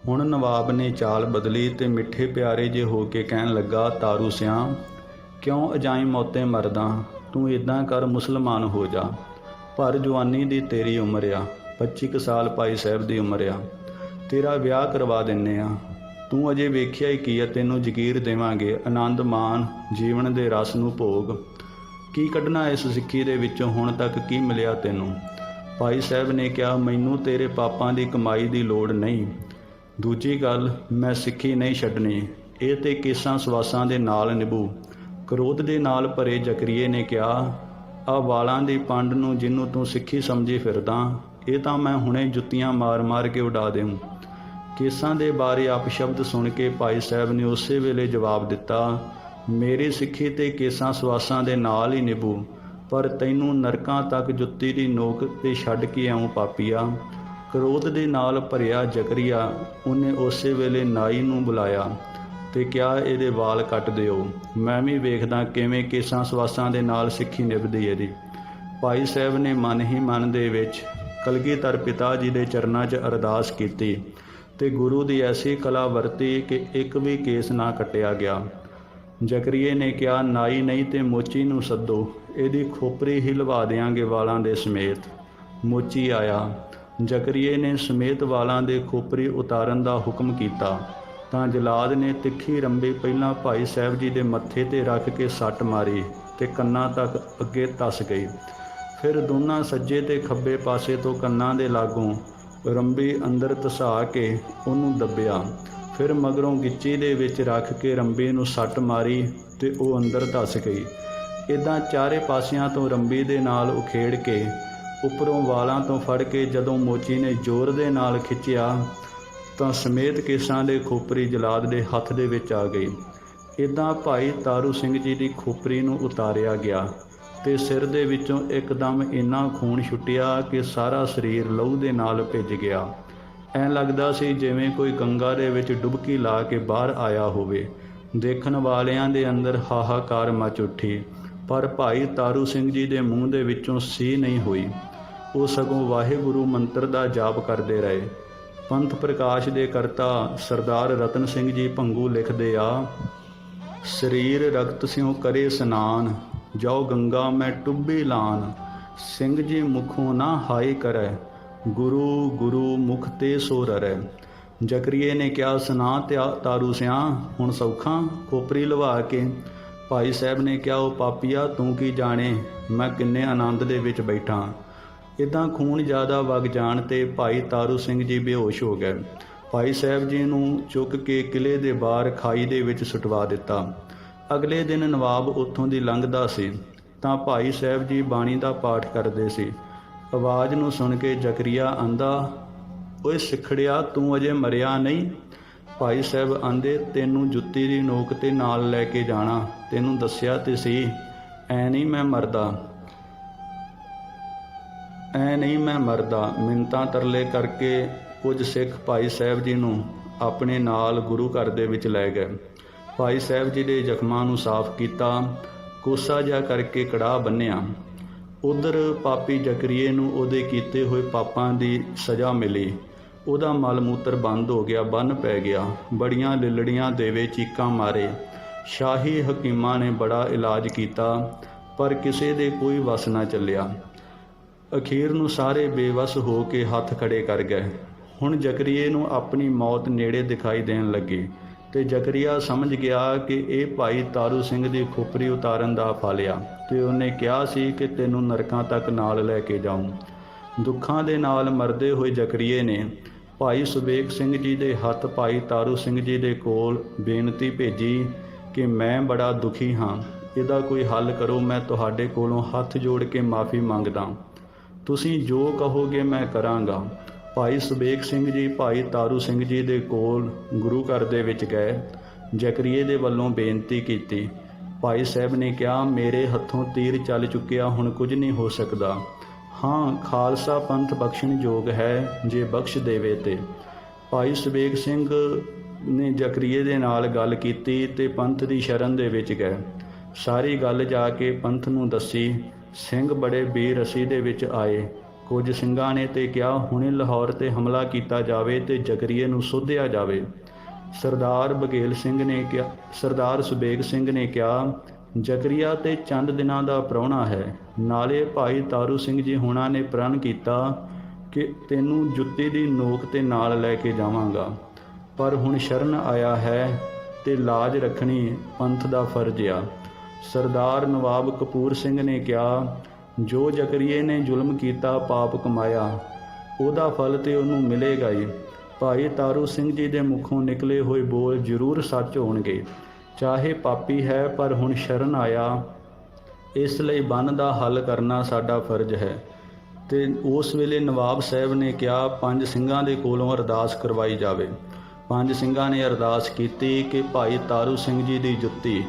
ਹੁਣ ਨਵਾਬ ਨੇ ਚਾਲ ਬਦਲੀ ਤੇ ਮਿੱਠੇ ਪਿਆਰੇ ਜੇ ਹੋ ਕੇ ਕਹਿਣ ਲੱਗਾ, ਤਾਰੂ ਸਿਆਂ ਕਿਉਂ ਅਜਾਈ ਮੌਤੇ ਮਰਦਾ? ਤੂੰ ਇਦਾਂ ਕਰ, ਮੁਸਲਮਾਨ ਹੋ ਜਾ। ਪਰ ਜਵਾਨੀ ਦੀ ਤੇਰੀ ਉਮਰ ਆ 25 ਕੁ ਸਾਲ ਭਾਈ ਸਾਹਿਬ ਦੀ ਉਮਰ ਆ। ਤੇਰਾ ਵਿਆਹ ਕਰਵਾ ਦਿੰਨੇ ਆ। ਤੂੰ ਅਜੇ ਵੇਖਿਆ ਹੀ ਕੀ ਆ, ਤੈਨੂੰ ਜ਼ਗੀਰ ਦੇਵਾਂਗੇ। ਆਨੰਦ ਮਾਣ, ਜੀਵਨ ਦੇ ਰਸ ਨੂੰ ਭੋਗ। ਕੀ ਕੱਢਣਾ ਇਸ ਸਿੱਖੀ ਦੇ ਵਿੱਚੋਂ? ਹੁਣ ਤੱਕ ਕੀ ਮਿਲਿਆ ਤੈਨੂੰ? ਭਾਈ ਸਾਹਿਬ ਨੇ ਕਿਹਾ, ਮੈਨੂੰ ਤੇਰੇ ਪਾਪਾਂ ਦੀ ਕਮਾਈ ਦੀ ਲੋੜ ਨਹੀਂ। ਦੂਜੀ ਗੱਲ, ਮੈਂ ਸਿੱਖੀ ਨਹੀਂ ਛੱਡਣੀ। ਇਹ ਤੇ ਕੇਸਾਂ ਸਵਾਸਾਂ ਦੇ ਨਾਲ ਨਿਭੂ। ਕ੍ਰੋਧ ਦੇ ਨਾਲ ਭਰੇ ਜ਼ਕਰੀਏ ਨੇ ਕਿਹਾ, ਆ ਵਾਲਾਂ ਦੀ ਪੰਡ ਨੂੰ ਜਿਹਨੂੰ ਤੂੰ ਸਿੱਖੀ ਸਮਝੀ ਫਿਰਦਾ, ਇਹ ਤਾਂ ਮੈਂ ਹੁਣੇ ਜੁੱਤੀਆਂ ਮਾਰ-ਮਾਰ ਕੇ ਉਡਾ ਦੇਵਾਂ ਕੇਸਾਂ ਦੇ ਬਾਰੇ ਆਪ ਸ਼ਬਦ ਸੁਣ ਕੇ ਭਾਈ ਸਾਹਿਬ ਨੇ ਉਸੇ ਵੇਲੇ ਜਵਾਬ ਦਿੱਤਾ, ਮੇਰੀ ਸਿੱਖੀ ਤੇ ਕੇਸਾਂ ਸਵਾਸਾਂ ਦੇ ਨਾਲ ਹੀ ਨਿਭੂ, ਪਰ ਤੈਨੂੰ ਨਰਕਾਂ ਤੱਕ ਜੁੱਤੀ ਦੀ ਨੋਕ ਤੇ ਛੱਡ ਕੇ ਆਉਂ ਪਾਪੀਆ। ਕ੍ਰੋਧ ਦੇ ਨਾਲ ਭਰਿਆ ਜ਼ਕਰੀਆ ਉਹਨੇ ਉਸੇ ਵੇਲੇ ਨਾਈ ਨੂੰ ਬੁਲਾਇਆ ਤੇ ਕਿਹਾ, ਇਹਦੇ ਵਾਲ ਕੱਟ ਦਿਓ। ਮੈਂ ਵੀ ਵੇਖਦਾ ਕਿਵੇਂ ਕੇਸਾਂ ਸਵਾਸਾਂ ਦੇ ਨਾਲ ਸਿੱਖੀ ਨਿਭਦੀ ਇਹਦੀ। ਭਾਈ ਸਾਹਿਬ ਨੇ ਮਨ ਹੀ ਮਨ ਦੇ ਵਿੱਚ ਕਲਗੀਧਰ ਪਿਤਾ ਜੀ ਦੇ ਚਰਨਾਂ 'ਚ ਅਰਦਾਸ ਕੀਤੀ ਤੇ ਗੁਰੂ ਦੀ ਐਸੀ ਕਲਾ ਵਰਤੀ ਕਿ ਇੱਕ ਵੀ ਕੇਸ ਨਾ ਕੱਟਿਆ ਗਿਆ। ਜ਼ਕਰੀਏ ਨੇ ਕਿਹਾ, ਨਾਈ ਨਹੀਂ ਤੇ ਮੋਚੀ ਨੂੰ ਸੱਦੋ। ਇਹਦੀ ਖੋਪਰੀ ਹੀ ਲਵਾ ਦੇਾਂਗੇ ਵਾਲਾਂ ਦੇ ਸਮੇਤ। ਮੋਚੀ ਆਇਆ। ਜ਼ਕਰੀਏ ਨੇ ਸਮੇਤ ਵਾਲਾਂ ਦੇ ਖੋਪਰੀ ਉਤਾਰਨ ਦਾ ਹੁਕਮ ਕੀਤਾ। ਤਾਂ ਜਲਾਦ ਨੇ ਤਿੱਖੀ ਰੰਬੀ ਪਹਿਲਾਂ ਭਾਈ ਸਾਹਿਬ ਜੀ ਦੇ ਮੱਥੇ ਤੇ ਰੱਖ ਕੇ ਸੱਟ ਮਾਰੀ ਤੇ ਕੰਨਾਂ ਤੱਕ ਅੱਗੇ ਤਸ ਗਈ। ਫਿਰ ਦੋਨਾਂ ਸੱਜੇ ਤੇ ਖੱਬੇ ਪਾਸੇ ਤੋਂ ਕੰਨਾਂ ਦੇ ਲਾਗੋਂ ਰੰਬੀ ਅੰਦਰ ਤਸਾ ਕੇ ਉਹਨੂੰ ਦੱਬਿਆ। ਫਿਰ ਮਗਰੋਂ ਗਿੱਚੀ ਦੇ ਵਿੱਚ ਰੱਖ ਕੇ ਰੰਬੀ ਨੂੰ ਸੱਟ ਮਾਰੀ ਤੇ ਉਹ ਅੰਦਰ ਧਸ ਗਈ। ਇਦਾਂ ਚਾਰੇ ਪਾਸਿਆਂ ਤੋਂ ਰੰਬੀ ਦੇ ਨਾਲ ਉਖੇੜ ਕੇ ਉੱਪਰੋਂ ਵਾਲਾਂ ਤੋਂ ਫੜ ਕੇ ਜਦੋਂ ਮੋਚੀ ਨੇ ਜ਼ੋਰ ਦੇ ਨਾਲ ਖਿੱਚਿਆ, ਤਾਂ ਸਮੇਤ ਕੇਸਾਂ ਦੇ ਖੋਪਰੀ ਜਲਾਦ ਦੇ ਹੱਥ ਦੇ ਵਿੱਚ ਆ ਗਈ। ਇਦਾਂ ਭਾਈ ਤਾਰੂ ਸਿੰਘ ਜੀ ਦੀ ਖੋਪਰੀ ਨੂੰ ਉਤਾਰਿਆ ਗਿਆ ਤੇ ਸਿਰ ਦੇ ਵਿੱਚੋਂ ਇੱਕਦਮ ਇੰਨਾ ਖੂਨ ਛੁੱਟਿਆ ਕਿ ਸਾਰਾ ਸਰੀਰ ਲਹੂ ਦੇ ਨਾਲ ਭਿੱਜ ਗਿਆ। ਐਂ ਲੱਗਦਾ ਸੀ ਜਿਵੇਂ ਕੋਈ ਗੰਗਾ ਦੇ ਵਿੱਚ ਡੁਬਕੀ ਲਾ ਕੇ ਬਾਹਰ ਆਇਆ ਹੋਵੇ। ਦੇਖਣ ਵਾਲਿਆਂ ਦੇ ਅੰਦਰ ਹਾਹਾਕਾਰ ਮਚ ਉੱਠੀ, ਪਰ ਭਾਈ ਤਾਰੂ ਸਿੰਘ ਜੀ ਦੇ ਮੂੰਹ ਦੇ ਵਿੱਚੋਂ ਸੀ ਨਹੀਂ ਹੋਈ। ਉਹ ਸਗੋਂ ਵਾਹਿਗੁਰੂ ਮੰਤਰ ਦਾ ਜਾਪ ਕਰਦੇ ਰਹੇ। ਪੰਥ ਪ੍ਰਕਾਸ਼ ਦੇ ਕਰਤਾ ਸਰਦਾਰ ਰਤਨ ਸਿੰਘ ਜੀ ਭੰਗੂ ਲਿਖਦੇ ਆ, ਸਰੀਰ ਰਗਤ ਸਿਉ ਕਰੇ ਸਨਾਨ ਜਾਓ ਗੰਗਾ ਮੈਂ ਟੁੱਬੀ ਲਾਨ। ਸਿੰਘ ਜੀ ਮੁਖੋਂ ਨਾ ਹਾਏ ਕਰੈ, ਗੁਰੂ ਗੁਰੂ ਮੁਖ ਤੇ ਸੋ ਰਰੈ। ਜਕਰੀਏ ਨੇ ਕਿਹਾ, ਸੁਨਾ ਤਿਆ ਤਾਰੂ ਸਿਆ, ਹੁਣ ਸੌਖਾਂ ਖੋਪਰੀ ਲਵਾ ਕੇ। ਭਾਈ ਸਾਹਿਬ ਨੇ ਕਿਹਾ, ਉਹ ਪਾਪੀਆ, ਤੂੰ ਕੀ ਜਾਣੇ? ਮੈਂ ਕਿੰਨੇ ਆਨੰਦ ਦੇ ਵਿੱਚ ਬੈਠਾ। ਇਦਾਂ ਖੂਨ ਜ਼ਿਆਦਾ ਵਗ ਜਾਣ ਤੇ ਭਾਈ ਤਾਰੂ ਸਿੰਘ ਜੀ ਬੇਹੋਸ਼ ਹੋ ਗਏ। ਭਾਈ ਸਾਹਿਬ ਜੀ ਨੂੰ ਚੁੱਕ ਕੇ ਕਿਲੇ ਦੇ ਬਾਹਰ ਖਾਈ ਦੇ ਵਿੱਚ ਸੁਟਵਾ ਦਿੱਤਾ। ਅਗਲੇ ਦਿਨ ਨਵਾਬ ਉੱਥੋਂ ਦੀ ਲੰਘਦਾ ਸੀ, ਤਾਂ ਭਾਈ ਸਾਹਿਬ ਜੀ ਬਾਣੀ ਦਾ ਪਾਠ ਕਰਦੇ ਸੀ। ਆਵਾਜ਼ ਨੂੰ ਸੁਣ ਕੇ ਜ਼ਕਰੀਆ ਆਂਦਾ, ਓਏ ਸਿਖੜਿਆ, ਤੂੰ ਅਜੇ ਮਰਿਆ ਨਹੀਂ ਭਾਈ ਸਾਹਿਬ ਆਂਦੇ, ਤੈਨੂੰ ਜੁੱਤੀ ਦੀ ਨੋਕ ਤੇ ਨਾਲ ਲੈ ਕੇ ਜਾਣਾ। ਤੈਨੂੰ ਦੱਸਿਆ ਤੇ ਸੀ, ਐ ਨਹੀਂ ਮੈਂ ਮਰਦਾ। ਐ ਨਹੀਂ ਮੈਂ ਮਰਦਾ ਮਿੰਤਾਂ ਤਰਲੇ ਕਰਕੇ ਕੁਝ ਸਿੱਖ ਭਾਈ ਸਾਹਿਬ ਜੀ ਨੂੰ ਆਪਣੇ ਨਾਲ ਗੁਰੂ ਘਰ ਦੇ ਵਿੱਚ ਲੈ ਗਏ। ਭਾਈ ਸਾਹਿਬ ਜੀ ਦੇ ਜ਼ਖਮਾਂ ਨੂੰ ਸਾਫ਼ ਕੀਤਾ, ਕੋਸਾ ਜਿਹਾ ਕਰਕੇ ਕੜਾ ਬੰਨਿਆ। ਉਧਰ ਪਾਪੀ ਜਕਰੀਏ ਨੂੰ ਉਹਦੇ ਕੀਤੇ ਹੋਏ ਪਾਪਾਂ ਦੀ ਸਜ਼ਾ ਮਿਲੀ। ਉਹਦਾ ਮਲ ਮੂਤਰ ਬੰਦ ਹੋ ਗਿਆ, ਬੰਨ ਪੈ ਗਿਆ। ਬੜੀਆਂ ਲਿਲੜੀਆਂ ਦੇਵੇ ਚੀਕਾਂ ਮਾਰੇ। ਸ਼ਾਹੀ ਹਕੀਮਾਂ ਨੇ ਬੜਾ ਇਲਾਜ ਕੀਤਾ, ਪਰ ਕਿਸੇ ਦੇ ਕੋਈ ਵਸ ਨਾ ਚੱਲਿਆ। ਅਖੀਰ ਨੂੰ ਸਾਰੇ ਬੇਵਸ ਹੋ ਕੇ ਹੱਥ ਖੜੇ ਕਰ ਗਏ। ਹੁਣ ਜਕਰੀਏ ਨੂੰ ਆਪਣੀ ਮੌਤ ਨੇੜੇ ਦਿਖਾਈ ਦੇਣ ਲੱਗੀ ਤੇ ਜਕਰੀਆ ਸਮਝ ਗਿਆ ਕਿ ਇਹ ਭਾਈ ਤਾਰੂ ਸਿੰਘ ਦੀ ਖੋਪਰੀ ਉਤਾਰਨ ਦਾ ਫਲਿਆ ਤੇ ਉਹਨੇ ਕਿਹਾ ਸੀ ਕਿ ਤੈਨੂੰ ਨਰਕਾਂ ਤੱਕ ਨਾਲ ਲੈ ਕੇ ਜਾਊਂ। ਦੁੱਖਾਂ ਦੇ ਨਾਲ ਮਰਦੇ ਹੋਏ ਜਕਰੀਏ ਨੇ ਭਾਈ ਸੁਬੇਕ ਸਿੰਘ ਜੀ ਦੇ ਹੱਥ ਭਾਈ ਤਾਰੂ ਸਿੰਘ ਜੀ ਦੇ ਕੋਲ ਬੇਨਤੀ ਭੇਜੀ ਕਿ ਮੈਂ ਬੜਾ ਦੁਖੀ ਹਾਂ। ਇਹਦਾ ਕੋਈ ਹੱਲ ਕਰੋ, ਮੈਂ ਤੁਹਾਡੇ ਕੋਲੋਂ ਹੱਥ ਜੋੜ ਕੇ ਮਾਫੀ ਮੰਗਦਾ। ਤੁਸੀਂ ਜੋ ਕਹੋਗੇ ਮੈਂ ਕਰਾਂਗਾ। ਭਾਈ ਸੁਬੇਕ ਸਿੰਘ ਜੀ, ਭਾਈ ਤਾਰੂ ਸਿੰਘ ਜੀ ਦੇ ਕੋਲ ਗੁਰੂ ਘਰ ਦੇ ਵਿੱਚ ਗਏ। ਜ਼ਕਰੀਏ ਦੇ ਵੱਲੋਂ ਬੇਨਤੀ ਕੀਤੀ। ਭਾਈ ਸਾਹਿਬ ਨੇ ਕਿਹਾ, ਮੇਰੇ ਹੱਥੋਂ ਤੀਰ ਚੱਲ ਚੁੱਕਿਆ, ਹੁਣ ਕੁਝ ਨਹੀਂ ਹੋ ਸਕਦਾ। ਹਾਂ, ਖਾਲਸਾ ਪੰਥ ਬਖਸ਼ਣ ਯੋਗ ਹੈ, ਜੇ ਬਖਸ਼ ਦੇਵੇ ਤੇ। ਭਾਈ ਸੁਬੇਕ ਸਿੰਘ ਨੇ ਜ਼ਕਰੀਏ ਦੇ ਨਾਲ ਗੱਲ ਕੀਤੀ ਤੇ ਪੰਥ ਦੀ ਸ਼ਰਨ ਦੇ ਵਿੱਚ ਗਏ। ਸਾਰੀ ਗੱਲ ਜਾ ਕੇ ਪੰਥ ਨੂੰ ਦੱਸੀ ਸਿੰਘ ਬੜੇ ਬੇਰਸੀ ਦੇ ਵਿੱਚ ਆਏ। ਕੁਝ ਸਿੰਘਾਂ ਨੇ ਤੇ ਕਿਹਾ, ਹੁਣੇ ਲਾਹੌਰ ਤੇ ਹਮਲਾ ਕੀਤਾ ਜਾਵੇ ਤੇ ਜਕਰੀਏ ਨੂੰ ਸੋਧਿਆ ਜਾਵੇ। ਸਰਦਾਰ ਬਗੇਲ ਸਿੰਘ ਨੇ ਕਿਹਾ, ਸਰਦਾਰ ਸੁਬੇਗ ਸਿੰਘ ਨੇ ਕਿਹਾ ਜਕਰੀਆ ਤੇ ਚੰਦ ਦਿਨਾਂ ਦਾ ਪ੍ਰਾਹੁਣਾ ਹੈ। ਨਾਲੇ ਭਾਈ ਤਾਰੂ ਸਿੰਘ ਜੀ ਹੁਣਾਂ ਨੇ ਪ੍ਰਣ ਕੀਤਾ ਕਿ ਤੈਨੂੰ ਜੁੱਤੀ ਦੀ ਨੋਕ ਤੇ ਨਾਲ ਲੈ ਕੇ ਜਾਵਾਂਗਾ। ਪਰ ਹੁਣ ਸ਼ਰਨ ਆਇਆ ਹੈ ਤੇ ਲਾਜ ਰੱਖਣੀ ਪੰਥ ਦਾ ਫਰਜ਼ ਆ। ਸਰਦਾਰ ਨਵਾਬ ਕਪੂਰ ਸਿੰਘ ਨੇ ਕਿਹਾ, ਜੋ ਜਕਰੀਏ ਨੇ ਜ਼ੁਲਮ ਕੀਤਾ, ਪਾਪ ਕਮਾਇਆ। ਉਹਦਾ ਫਲ ਤੇ ਉਹਨੂੰ ਮਿਲੇਗਾ ਹੀ ਭਾਈ ਤਾਰੂ ਸਿੰਘ ਜੀ ਦੇ ਮੁਖੋਂ ਨਿਕਲੇ ਹੋਏ ਬੋਲ ਜ਼ਰੂਰ ਸੱਚ ਹੋਣਗੇ। ਚਾਹੇ ਪਾਪੀ ਹੈ, ਪਰ ਹੁਣ ਸ਼ਰਨ ਆਇਆ। ਇਸ ਲਈ ਬੰਨ ਦਾ ਹੱਲ ਕਰਨਾ ਸਾਡਾ ਫਰਜ਼ ਹੈ। ਤੇ ਉਸ ਵੇਲੇ ਨਵਾਬ ਸਾਹਿਬ ਨੇ ਕਿਹਾ, ਪੰਜ ਸਿੰਘਾਂ ਦੇ ਕੋਲੋਂ ਅਰਦਾਸ ਕਰਵਾਈ ਜਾਵੇ। ਪੰਜ ਸਿੰਘਾਂ ਨੇ ਅਰਦਾਸ ਕੀਤੀ ਕਿ ਭਾਈ ਤਾਰੂ ਸਿੰਘ ਜੀ ਦੀ ਜੁੱਤੀ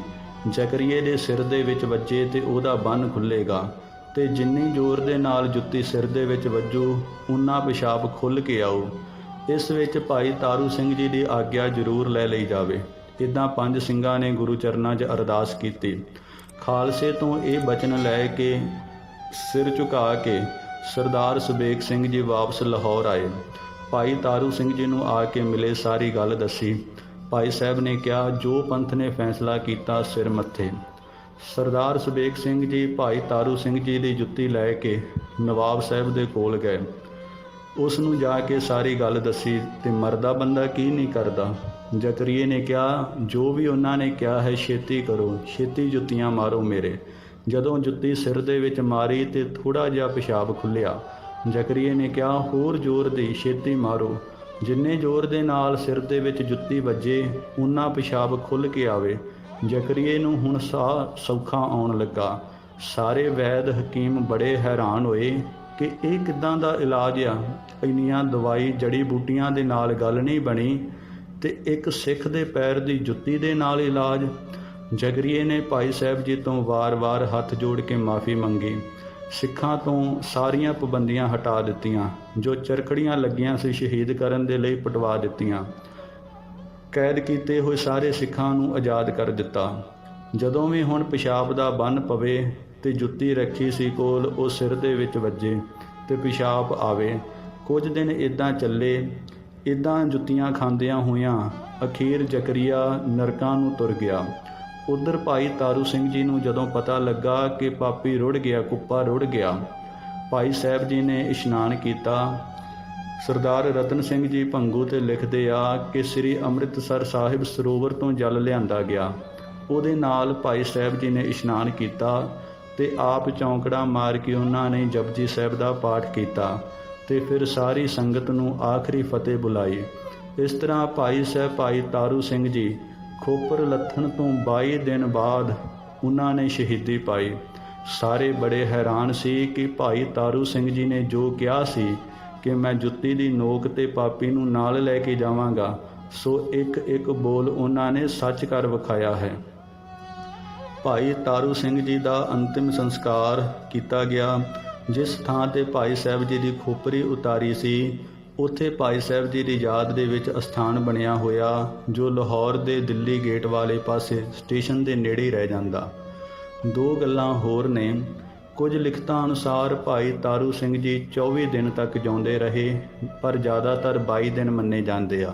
ਜ਼ਕਰੀਏ ਦੇ ਸਿਰ ਦੇ ਵਿੱਚ ਵੱਜੇ ਤੇ ਉਹਦਾ ਬੰਨ ਖੁੱਲੇਗਾ, ਤੇ ਜਿੰਨੀ ਜ਼ੋਰ ਦੇ ਨਾਲ ਜੁੱਤੀ ਸਿਰ ਦੇ ਵਿੱਚ ਵੱਜੂ ਉਨਾ ਪਿਸ਼ਾਬ ਖੁੱਲ ਕੇ ਆਊ। ਇਸ ਵਿੱਚ ਭਾਈ ਤਾਰੂ ਸਿੰਘ ਜੀ ਦੀ ਆਗਿਆ ਜ਼ਰੂਰ ਲੈ ਲਈ ਜਾਵੇ। ਇਦਾਂ ਪੰਜ ਸਿੰਘਾਂ ਨੇ ਗੁਰੂ ਚਰਨਾਂ 'ਚ ਅਰਦਾਸ ਕੀਤੀ। ਖਾਲਸੇ ਤੋਂ ਇਹ ਬਚਨ ਲੈ ਕੇ ਸਿਰ ਝੁਕਾ ਕੇ ਸਰਦਾਰ ਸੁਬੇਗ ਸਿੰਘ ਜੀ ਵਾਪਸ ਲਾਹੌਰ ਆਏ। ਭਾਈ ਤਾਰੂ ਸਿੰਘ ਜੀ ਨੂੰ ਆ ਕੇ ਮਿਲੇ ਸਾਰੀ ਗੱਲ ਦੱਸੀ। ਭਾਈ ਸਾਹਿਬ ਨੇ ਕਿਹਾ, ਜੋ ਪੰਥ ਨੇ ਫੈਸਲਾ ਕੀਤਾ ਸਿਰ ਮੱਥੇ। ਸਰਦਾਰ ਸੁਬੇਗ ਸਿੰਘ ਜੀ, ਭਾਈ ਤਾਰੂ ਸਿੰਘ ਜੀ ਦੀ ਜੁੱਤੀ ਲੈ ਕੇ ਨਵਾਬ ਸਾਹਿਬ ਦੇ ਕੋਲ ਗਏ। ਉਸ ਨੂੰ ਜਾ ਕੇ ਸਾਰੀ ਗੱਲ ਦੱਸੀ, ਤੇ ਮਰਦਾ ਬੰਦਾ ਕੀ ਨਹੀਂ ਕਰਦਾ? ਜ਼ਕਰੀਏ ਨੇ ਕਿਹਾ, ਜੋ ਵੀ ਉਹਨਾਂ ਨੇ ਕਿਹਾ ਹੈ, ਛੇਤੀ ਕਰੋ। ਛੇਤੀ ਜੁੱਤੀਆਂ ਮਾਰੋ ਮੇਰੇ। ਜਦੋਂ ਜੁੱਤੀ ਸਿਰ ਦੇ ਵਿੱਚ ਮਾਰੀ ਤੇ ਥੋੜਾ ਜਿਹਾ ਪਿਸ਼ਾਬ ਖੁੱਲਿਆ ਜ਼ਕਰੀਏ ਨੇ ਕਿਹਾ, ਹੋਰ ਜ਼ੋਰ ਦੀ ਛੇਤੀ ਮਾਰੋ। ਜਿੰਨੇ ਜ਼ੋਰ ਦੇ ਨਾਲ ਸਿਰ ਦੇ ਵਿੱਚ ਜੁੱਤੀ ਵੱਜੇ ਉਨਾ ਪਿਸ਼ਾਬ ਖੁੱਲ ਕੇ ਆਵੇ। ਜ਼ਕਰੀਏ ਨੂੰ ਹੁਣ ਸਾਹ ਸੌਖਾ ਆਉਣ ਲੱਗਾ। ਸਾਰੇ ਵੈਦ ਹਕੀਮ ਬੜੇ ਹੈਰਾਨ ਹੋਏ ਕਿ ਇਹ ਕਿਦਾਂ ਦਾ ਇਲਾਜ ਆ? ਇੰਨੀਆਂ ਦਵਾਈ ਜੜੀ ਬੂਟੀਆਂ ਦੇ ਨਾਲ ਗੱਲ ਨਹੀਂ ਬਣੀ ਤੇ ਇੱਕ ਸਿੱਖ ਦੇ ਪੈਰ ਦੀ ਜੁੱਤੀ ਦੇ ਨਾਲ ਇਲਾਜ? ਜਗਰੀਏ ਨੇ ਭਾਈ ਸਾਹਿਬ ਜੀ ਤੋਂ ਵਾਰ-ਵਾਰ ਹੱਥ ਜੋੜ ਕੇ ਮਾਫੀ ਮੰਗੀ। ਸਿੱਖਾਂ ਤੋਂ ਸਾਰੀਆਂ ਪਾਬੰਦੀਆਂ ਹਟਾ ਦਿੱਤੀਆਂ, ਜੋ ਚਰਖੜੀਆਂ ਲੱਗੀਆਂ ਸੀ ਸ਼ਹੀਦ ਕਰਨ ਦੇ ਲਈ ਪਟਵਾ ਦਿੱਤੀਆਂ। ਕੈਦ ਕੀਤੇ ਹੋਏ ਸਾਰੇ ਸਿੱਖਾਂ ਨੂੰ ਆਜ਼ਾਦ ਕਰ ਦਿੱਤਾ। ਜਦੋਂ ਵੀ ਹੁਣ ਪਿਸ਼ਾਬ ਦਾ ਬੰਨ ਪਵੇ ਤੇ ਜੁੱਤੀ ਰੱਖੀ ਸੀ ਕੋਲ, ਉਹ ਸਿਰ ਦੇ ਵਿੱਚ ਵੱਜੇ ਤੇ ਪਿਸ਼ਾਬ ਆਵੇ। ਕੁਝ ਦਿਨ ਇਦਾਂ ਚੱਲੇ ਇਦਾਂ ਜੁੱਤੀਆਂ ਖਾਂਦਿਆਂ ਹੋਇਆਂ ਅਖੀਰ ਜ਼ਕਰੀਆ ਨਰਕਾਂ ਨੂੰ ਤੁਰ ਗਿਆ। ਉਧਰ ਭਾਈ ਤਾਰੂ ਸਿੰਘ ਜੀ ਨੂੰ ਜਦੋਂ ਪਤਾ ਲੱਗਾ ਕਿ ਪਾਪੀ ਰੁੜ ਗਿਆ, ਕੁੱਪਾ ਰੁੜ ਗਿਆ, ਭਾਈ ਸਾਹਿਬ ਜੀ ਨੇ ਇਸ਼ਨਾਨ ਕੀਤਾ। ਸਰਦਾਰ ਰਤਨ ਸਿੰਘ ਜੀ ਭੰਗੂ ਤੇ ਲਿਖਦੇ ਆ ਕਿ ਸ੍ਰੀ ਅੰਮ੍ਰਿਤਸਰ ਸਾਹਿਬ ਸਰੋਵਰ ਤੋਂ ਜਲ ਲਿਆਂਦਾ ਗਿਆ। ਉਹਦੇ ਨਾਲ ਭਾਈ ਸਾਹਿਬ ਜੀ ਨੇ ਇਸ਼ਨਾਨ ਕੀਤਾ ਤੇ ਆਪ ਚੌਂਕੜਾ ਮਾਰ ਕੇ ਉਹਨਾਂ ਨੇ ਜਪਜੀ ਸਾਹਿਬ ਦਾ ਪਾਠ ਕੀਤਾ ਤੇ ਫਿਰ ਸਾਰੀ ਸੰਗਤ ਨੂੰ ਆਖਰੀ ਫਤਿਹ ਬੁਲਾਈ। ਇਸ ਤਰ੍ਹਾਂ ਭਾਈ ਸਾਹਿਬ, ਭਾਈ ਤਾਰੂ ਸਿੰਘ ਜੀ ਖੋਪਰ ਲੱਥਣ ਤੋਂ 22 ਦਿਨ ਬਾਅਦ ਉਹਨਾਂ ਨੇ ਸ਼ਹੀਦੀ ਪਾਈ। ਸਾਰੇ ਬੜੇ ਹੈਰਾਨ ਸੀ ਕਿ ਭਾਈ ਤਾਰੂ ਸਿੰਘ ਜੀ ਨੇ ਜੋ ਕਿਹਾ ਸੀ ਕਿ ਮੈਂ ਜੁੱਤੀ ਦੀ ਨੋਕ ਤੇ ਪਾਪੀ ਨੂੰ ਨਾਲ ਲੈ ਕੇ ਜਾਵਾਂਗਾ, ਸੋ ਇੱਕ ਇੱਕ ਬੋਲ ਉਹਨਾਂ ਨੇ ਸੱਚ ਕਰ ਵਿਖਾਇਆ ਹੈ। ਭਾਈ ਤਾਰੂ ਸਿੰਘ ਜੀ ਦਾ ਅੰਤਿਮ ਸੰਸਕਾਰ ਕੀਤਾ ਗਿਆ। ਜਿਸ ਥਾਂ ਤੇ ਭਾਈ ਸਾਹਿਬ ਜੀ ਦੀ ਖੋਪਰੀ ਉਤਾਰੀ ਸੀ ਉੱਥੇ ਭਾਈ ਸਾਹਿਬ ਜੀ ਦੀ ਯਾਦ ਦੇ ਵਿੱਚ ਅਸਥਾਨ ਬਣਿਆ ਹੋਇਆ, ਜੋ ਲਾਹੌਰ ਦੇ ਦਿੱਲੀ ਗੇਟ ਵਾਲੇ ਪਾਸੇ ਸਟੇਸ਼ਨ ਦੇ ਨੇੜੇ ਰਹਿ ਜਾਂਦਾ। ਦੋ ਗੱਲਾਂ ਹੋਰ ਨੇ। ਕੁਝ ਲਿਖਤਾਂ ਅਨੁਸਾਰ ਭਾਈ ਤਾਰੂ ਸਿੰਘ ਜੀ 24 ਦਿਨ ਤੱਕ ਜਿਉਂਦੇ ਰਹੇ, ਪਰ ਜ਼ਿਆਦਾਤਰ 22 ਦਿਨ ਮੰਨੇ ਜਾਂਦੇ ਆ।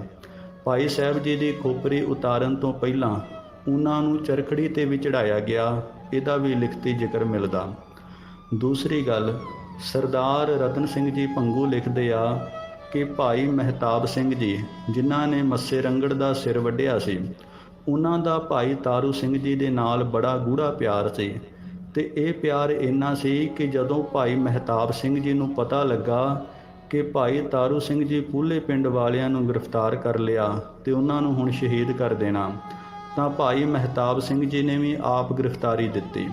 ਭਾਈ ਸਾਹਿਬ ਜੀ ਦੀ ਖੋਪਰੀ ਉਤਾਰਨ ਤੋਂ ਪਹਿਲਾਂ ਉਹਨਾਂ ਨੂੰ ਚਰਖੜੀ ਤੇ ਵੀ ਚੜਾਇਆ ਗਿਆ, ਇਹਦਾ ਵੀ ਲਿਖਤੀ ਜ਼ਿਕਰ ਮਿਲਦਾ। ਦੂਸਰੀ ਗੱਲ, ਸਰਦਾਰ ਰਤਨ ਸਿੰਘ ਜੀ ਪੰਗੂ ਲਿਖਦੇ ਆ ਕਿ ਭਾਈ ਮਹਿਤਾਬ ਸਿੰਘ ਜੀ, ਜਿਨ੍ਹਾਂ ਨੇ ਮੱਸੇ ਰੰਗੜ ਦਾ ਸਿਰ ਵੱਢਿਆ ਸੀ, ਉਹਨਾਂ ਦਾ ਭਾਈ ਤਾਰੂ ਸਿੰਘ ਜੀ ਦੇ ਨਾਲ ਬੜਾ ਗੂੜਾ ਪਿਆਰ ਸੀ। ਤੇ ਇਹ ਪਿਆਰ ਇੰਨਾ ਸੀ ਕਿ ਜਦੋਂ ਭਾਈ ਮਹਿਤਾਬ ਸਿੰਘ ਜੀ ਨੂੰ ਪਤਾ ਲੱਗਾ ਕਿ ਭਾਈ ਤਾਰੂ ਸਿੰਘ ਜੀ ਪੂਲੇ ਪਿੰਡ ਵਾਲਿਆਂ ਨੂੰ ਗ੍ਰਿਫਤਾਰ ਕਰ ਲਿਆ ਤੇ ਉਹਨਾਂ ਨੂੰ ਹੁਣ ਸ਼ਹੀਦ ਕਰ ਦੇਣਾ, ਤਾਂ ਭਾਈ ਮਹਿਤਾਬ ਸਿੰਘ ਜੀ ਨੇ ਵੀ ਆਪ ਗ੍ਰਿਫਤਾਰੀ ਦਿੱਤੀ।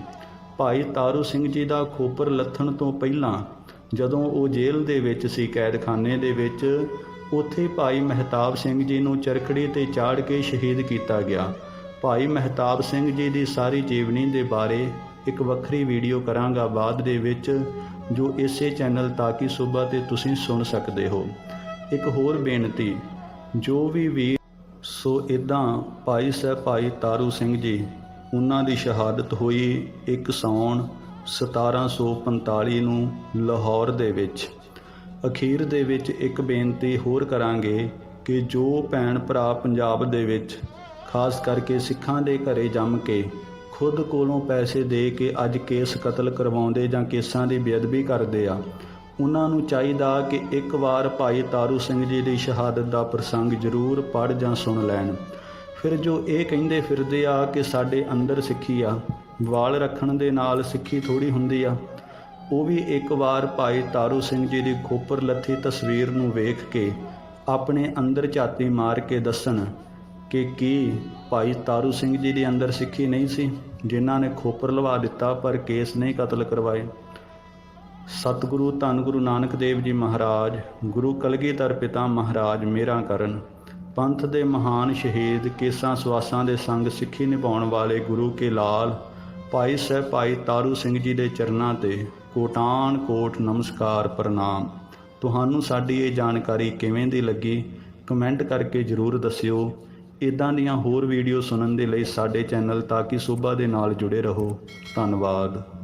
ਭਾਈ ਤਾਰੂ ਸਿੰਘ ਜੀ ਦਾ ਖੋਪਰ ਲੱਥਣ ਤੋਂ ਪਹਿਲਾਂ ਜਦੋਂ ਉਹ ਜੇਲ੍ਹ ਦੇ ਵਿੱਚ ਸੀ, ਕੈਦਖਾਨੇ ਦੇ ਵਿੱਚ, ਉੱਥੇ ਭਾਈ ਮਹਿਤਾਬ ਸਿੰਘ ਜੀ ਨੂੰ ਚਰਖੜੀ ਤੇ ਚਾੜ ਕੇ ਸ਼ਹੀਦ ਕੀਤਾ ਗਿਆ। ਭਾਈ ਮਹਿਤਾਬ ਸਿੰਘ ਜੀ ਦੀ ਸਾਰੀ ਜੀਵਨੀ ਦੇ ਬਾਰੇ ਇੱਕ ਵੱਖਰੀ ਵੀਡੀਓ ਕਰਾਂਗਾ ਬਾਅਦ ਦੇ ਵਿੱਚ, ਜੋ ਇਸੇ ਚੈਨਲ ਤਾਕੀ ਸੁਬਾ ਤੇ ਤੁਸੀਂ ਸੁਣ ਸਕਦੇ ਹੋ। ਇੱਕ ਹੋਰ ਬੇਨਤੀ, ਜੋ ਵੀ ਵੀ ਸੋ ਇਦਾਂ ਭਾਈ ਸਾਹਿਬ ਭਾਈ ਤਾਰੂ ਸਿੰਘ ਜੀ, ਉਹਨਾਂ ਦੀ ਸ਼ਹਾਦਤ ਹੋਈ ਇੱਕ ਸਾਉਣ 1745 ਨੂੰ ਲਾਹੌਰ ਦੇ ਵਿੱਚ। ਅਖੀਰ ਦੇ ਵਿੱਚ ਇੱਕ ਬੇਨਤੀ ਹੋਰ ਕਰਾਂਗੇ ਕਿ ਜੋ ਭੈਣ ਭਰਾ ਪੰਜਾਬ ਦੇ ਵਿੱਚ, ਖਾਸ ਕਰਕੇ ਸਿੱਖਾਂ ਦੇ ਘਰੇ ਜੰਮ ਕੇ ਖੁਦ ਕੋਲੋਂ ਪੈਸੇ ਦੇ ਕੇ ਅੱਜ ਕੇਸ ਕਤਲ ਕਰਵਾਉਂਦੇ ਜਾਂ ਕੇਸਾਂ ਦੀ ਬੇਅਦਬੀ ਕਰਦੇ ਆ, ਉਹਨਾਂ ਨੂੰ ਚਾਹੀਦਾ ਕਿ ਇੱਕ ਵਾਰ ਭਾਈ ਤਾਰੂ ਸਿੰਘ ਜੀ ਦੀ ਸ਼ਹਾਦਤ ਦਾ ਪ੍ਰਸੰਗ ਜ਼ਰੂਰ ਪੜ੍ਹ ਜਾਂ ਸੁਣ ਲੈਣ। ਫਿਰ ਜੋ ਇਹ ਕਹਿੰਦੇ ਫਿਰਦੇ ਆ ਕਿ ਸਾਡੇ ਅੰਦਰ ਸਿੱਖੀ ਆ ਵਾਲ ਰੱਖਣ ਦੇ ਨਾਲ ਸਿੱਖੀ ਥੋੜੀ ਹੁੰਦੀ ਆ। ਉਹ ਵੀ ਇੱਕ ਵਾਰ ਭਾਈ ਤਾਰੂ ਸਿੰਘ ਜੀ ਦੀ ਖੋਪਰ ਲੱਥੀ ਤਸਵੀਰ ਨੂੰ ਵੇਖ ਕੇ ਆਪਣੇ ਅੰਦਰ ਝਾਤੀ ਮਾਰ ਕੇ ਦੱਸਣ ਕਿ ਕੀ ਭਾਈ ਤਾਰੂ ਸਿੰਘ ਜੀ ਦੇ ਅੰਦਰ ਸਿੱਖੀ ਨਹੀਂ ਸੀ, ਜਿਨ੍ਹਾਂ ਨੇ ਖੋਪਰ ਲਵਾ ਦਿੱਤਾ ਪਰ ਕੇਸ ਨਹੀਂ ਕਤਲ ਕਰਵਾਏ। ਸਤਿਗੁਰੂ ਧੰਨ ਗੁਰੂ ਨਾਨਕ ਦੇਵ ਜੀ ਮਹਾਰਾਜ, ਗੁਰੂ ਕਲਗੀਧਰ ਪਿਤਾ ਮਹਾਰਾਜ ਮੇਰਾ ਕਰਨ, ਪੰਥ ਦੇ ਮਹਾਨ ਸ਼ਹੀਦ ਕੇਸਾਂ ਸਵਾਸਾਂ ਦੇ ਸੰਗ ਸਿੱਖੀ ਨਿਭਾਉਣ ਵਾਲੇ ਗੁਰੂ ਕੇ ਲਾਲ ਭਾਈ ਸਾਹਿਬ ਭਾਈ ਤਾਰੂ ਸਿੰਘ ਜੀ ਦੇ ਚਰਨਾਂ ਤੇ ਕੋਟਾਨ ਕੋਟ ਨਮਸਕਾਰ ਪ੍ਰਣਾਮ। ਤੁਹਾਨੂੰ ਸਾਡੀ ਇਹ ਜਾਣਕਾਰੀ ਕਿਵੇਂ ਦੀ ਲੱਗੀ? ਕਮੈਂਟ ਕਰਕੇ ਜਰੂਰ ਦੱਸਿਓ। ਇਦਾਂ ਦੀਆਂ ਹੋਰ ਵੀਡੀਓ ਸੁਣਨ ਦੇ ਲਈ ਸਾਡੇ ਚੈਨਲ ਤਾਂ ਕਿ ਸੂਬਾ ਦੇ ਨਾਲ ਜੁੜੇ ਰਹੋ। ਧੰਨਵਾਦ।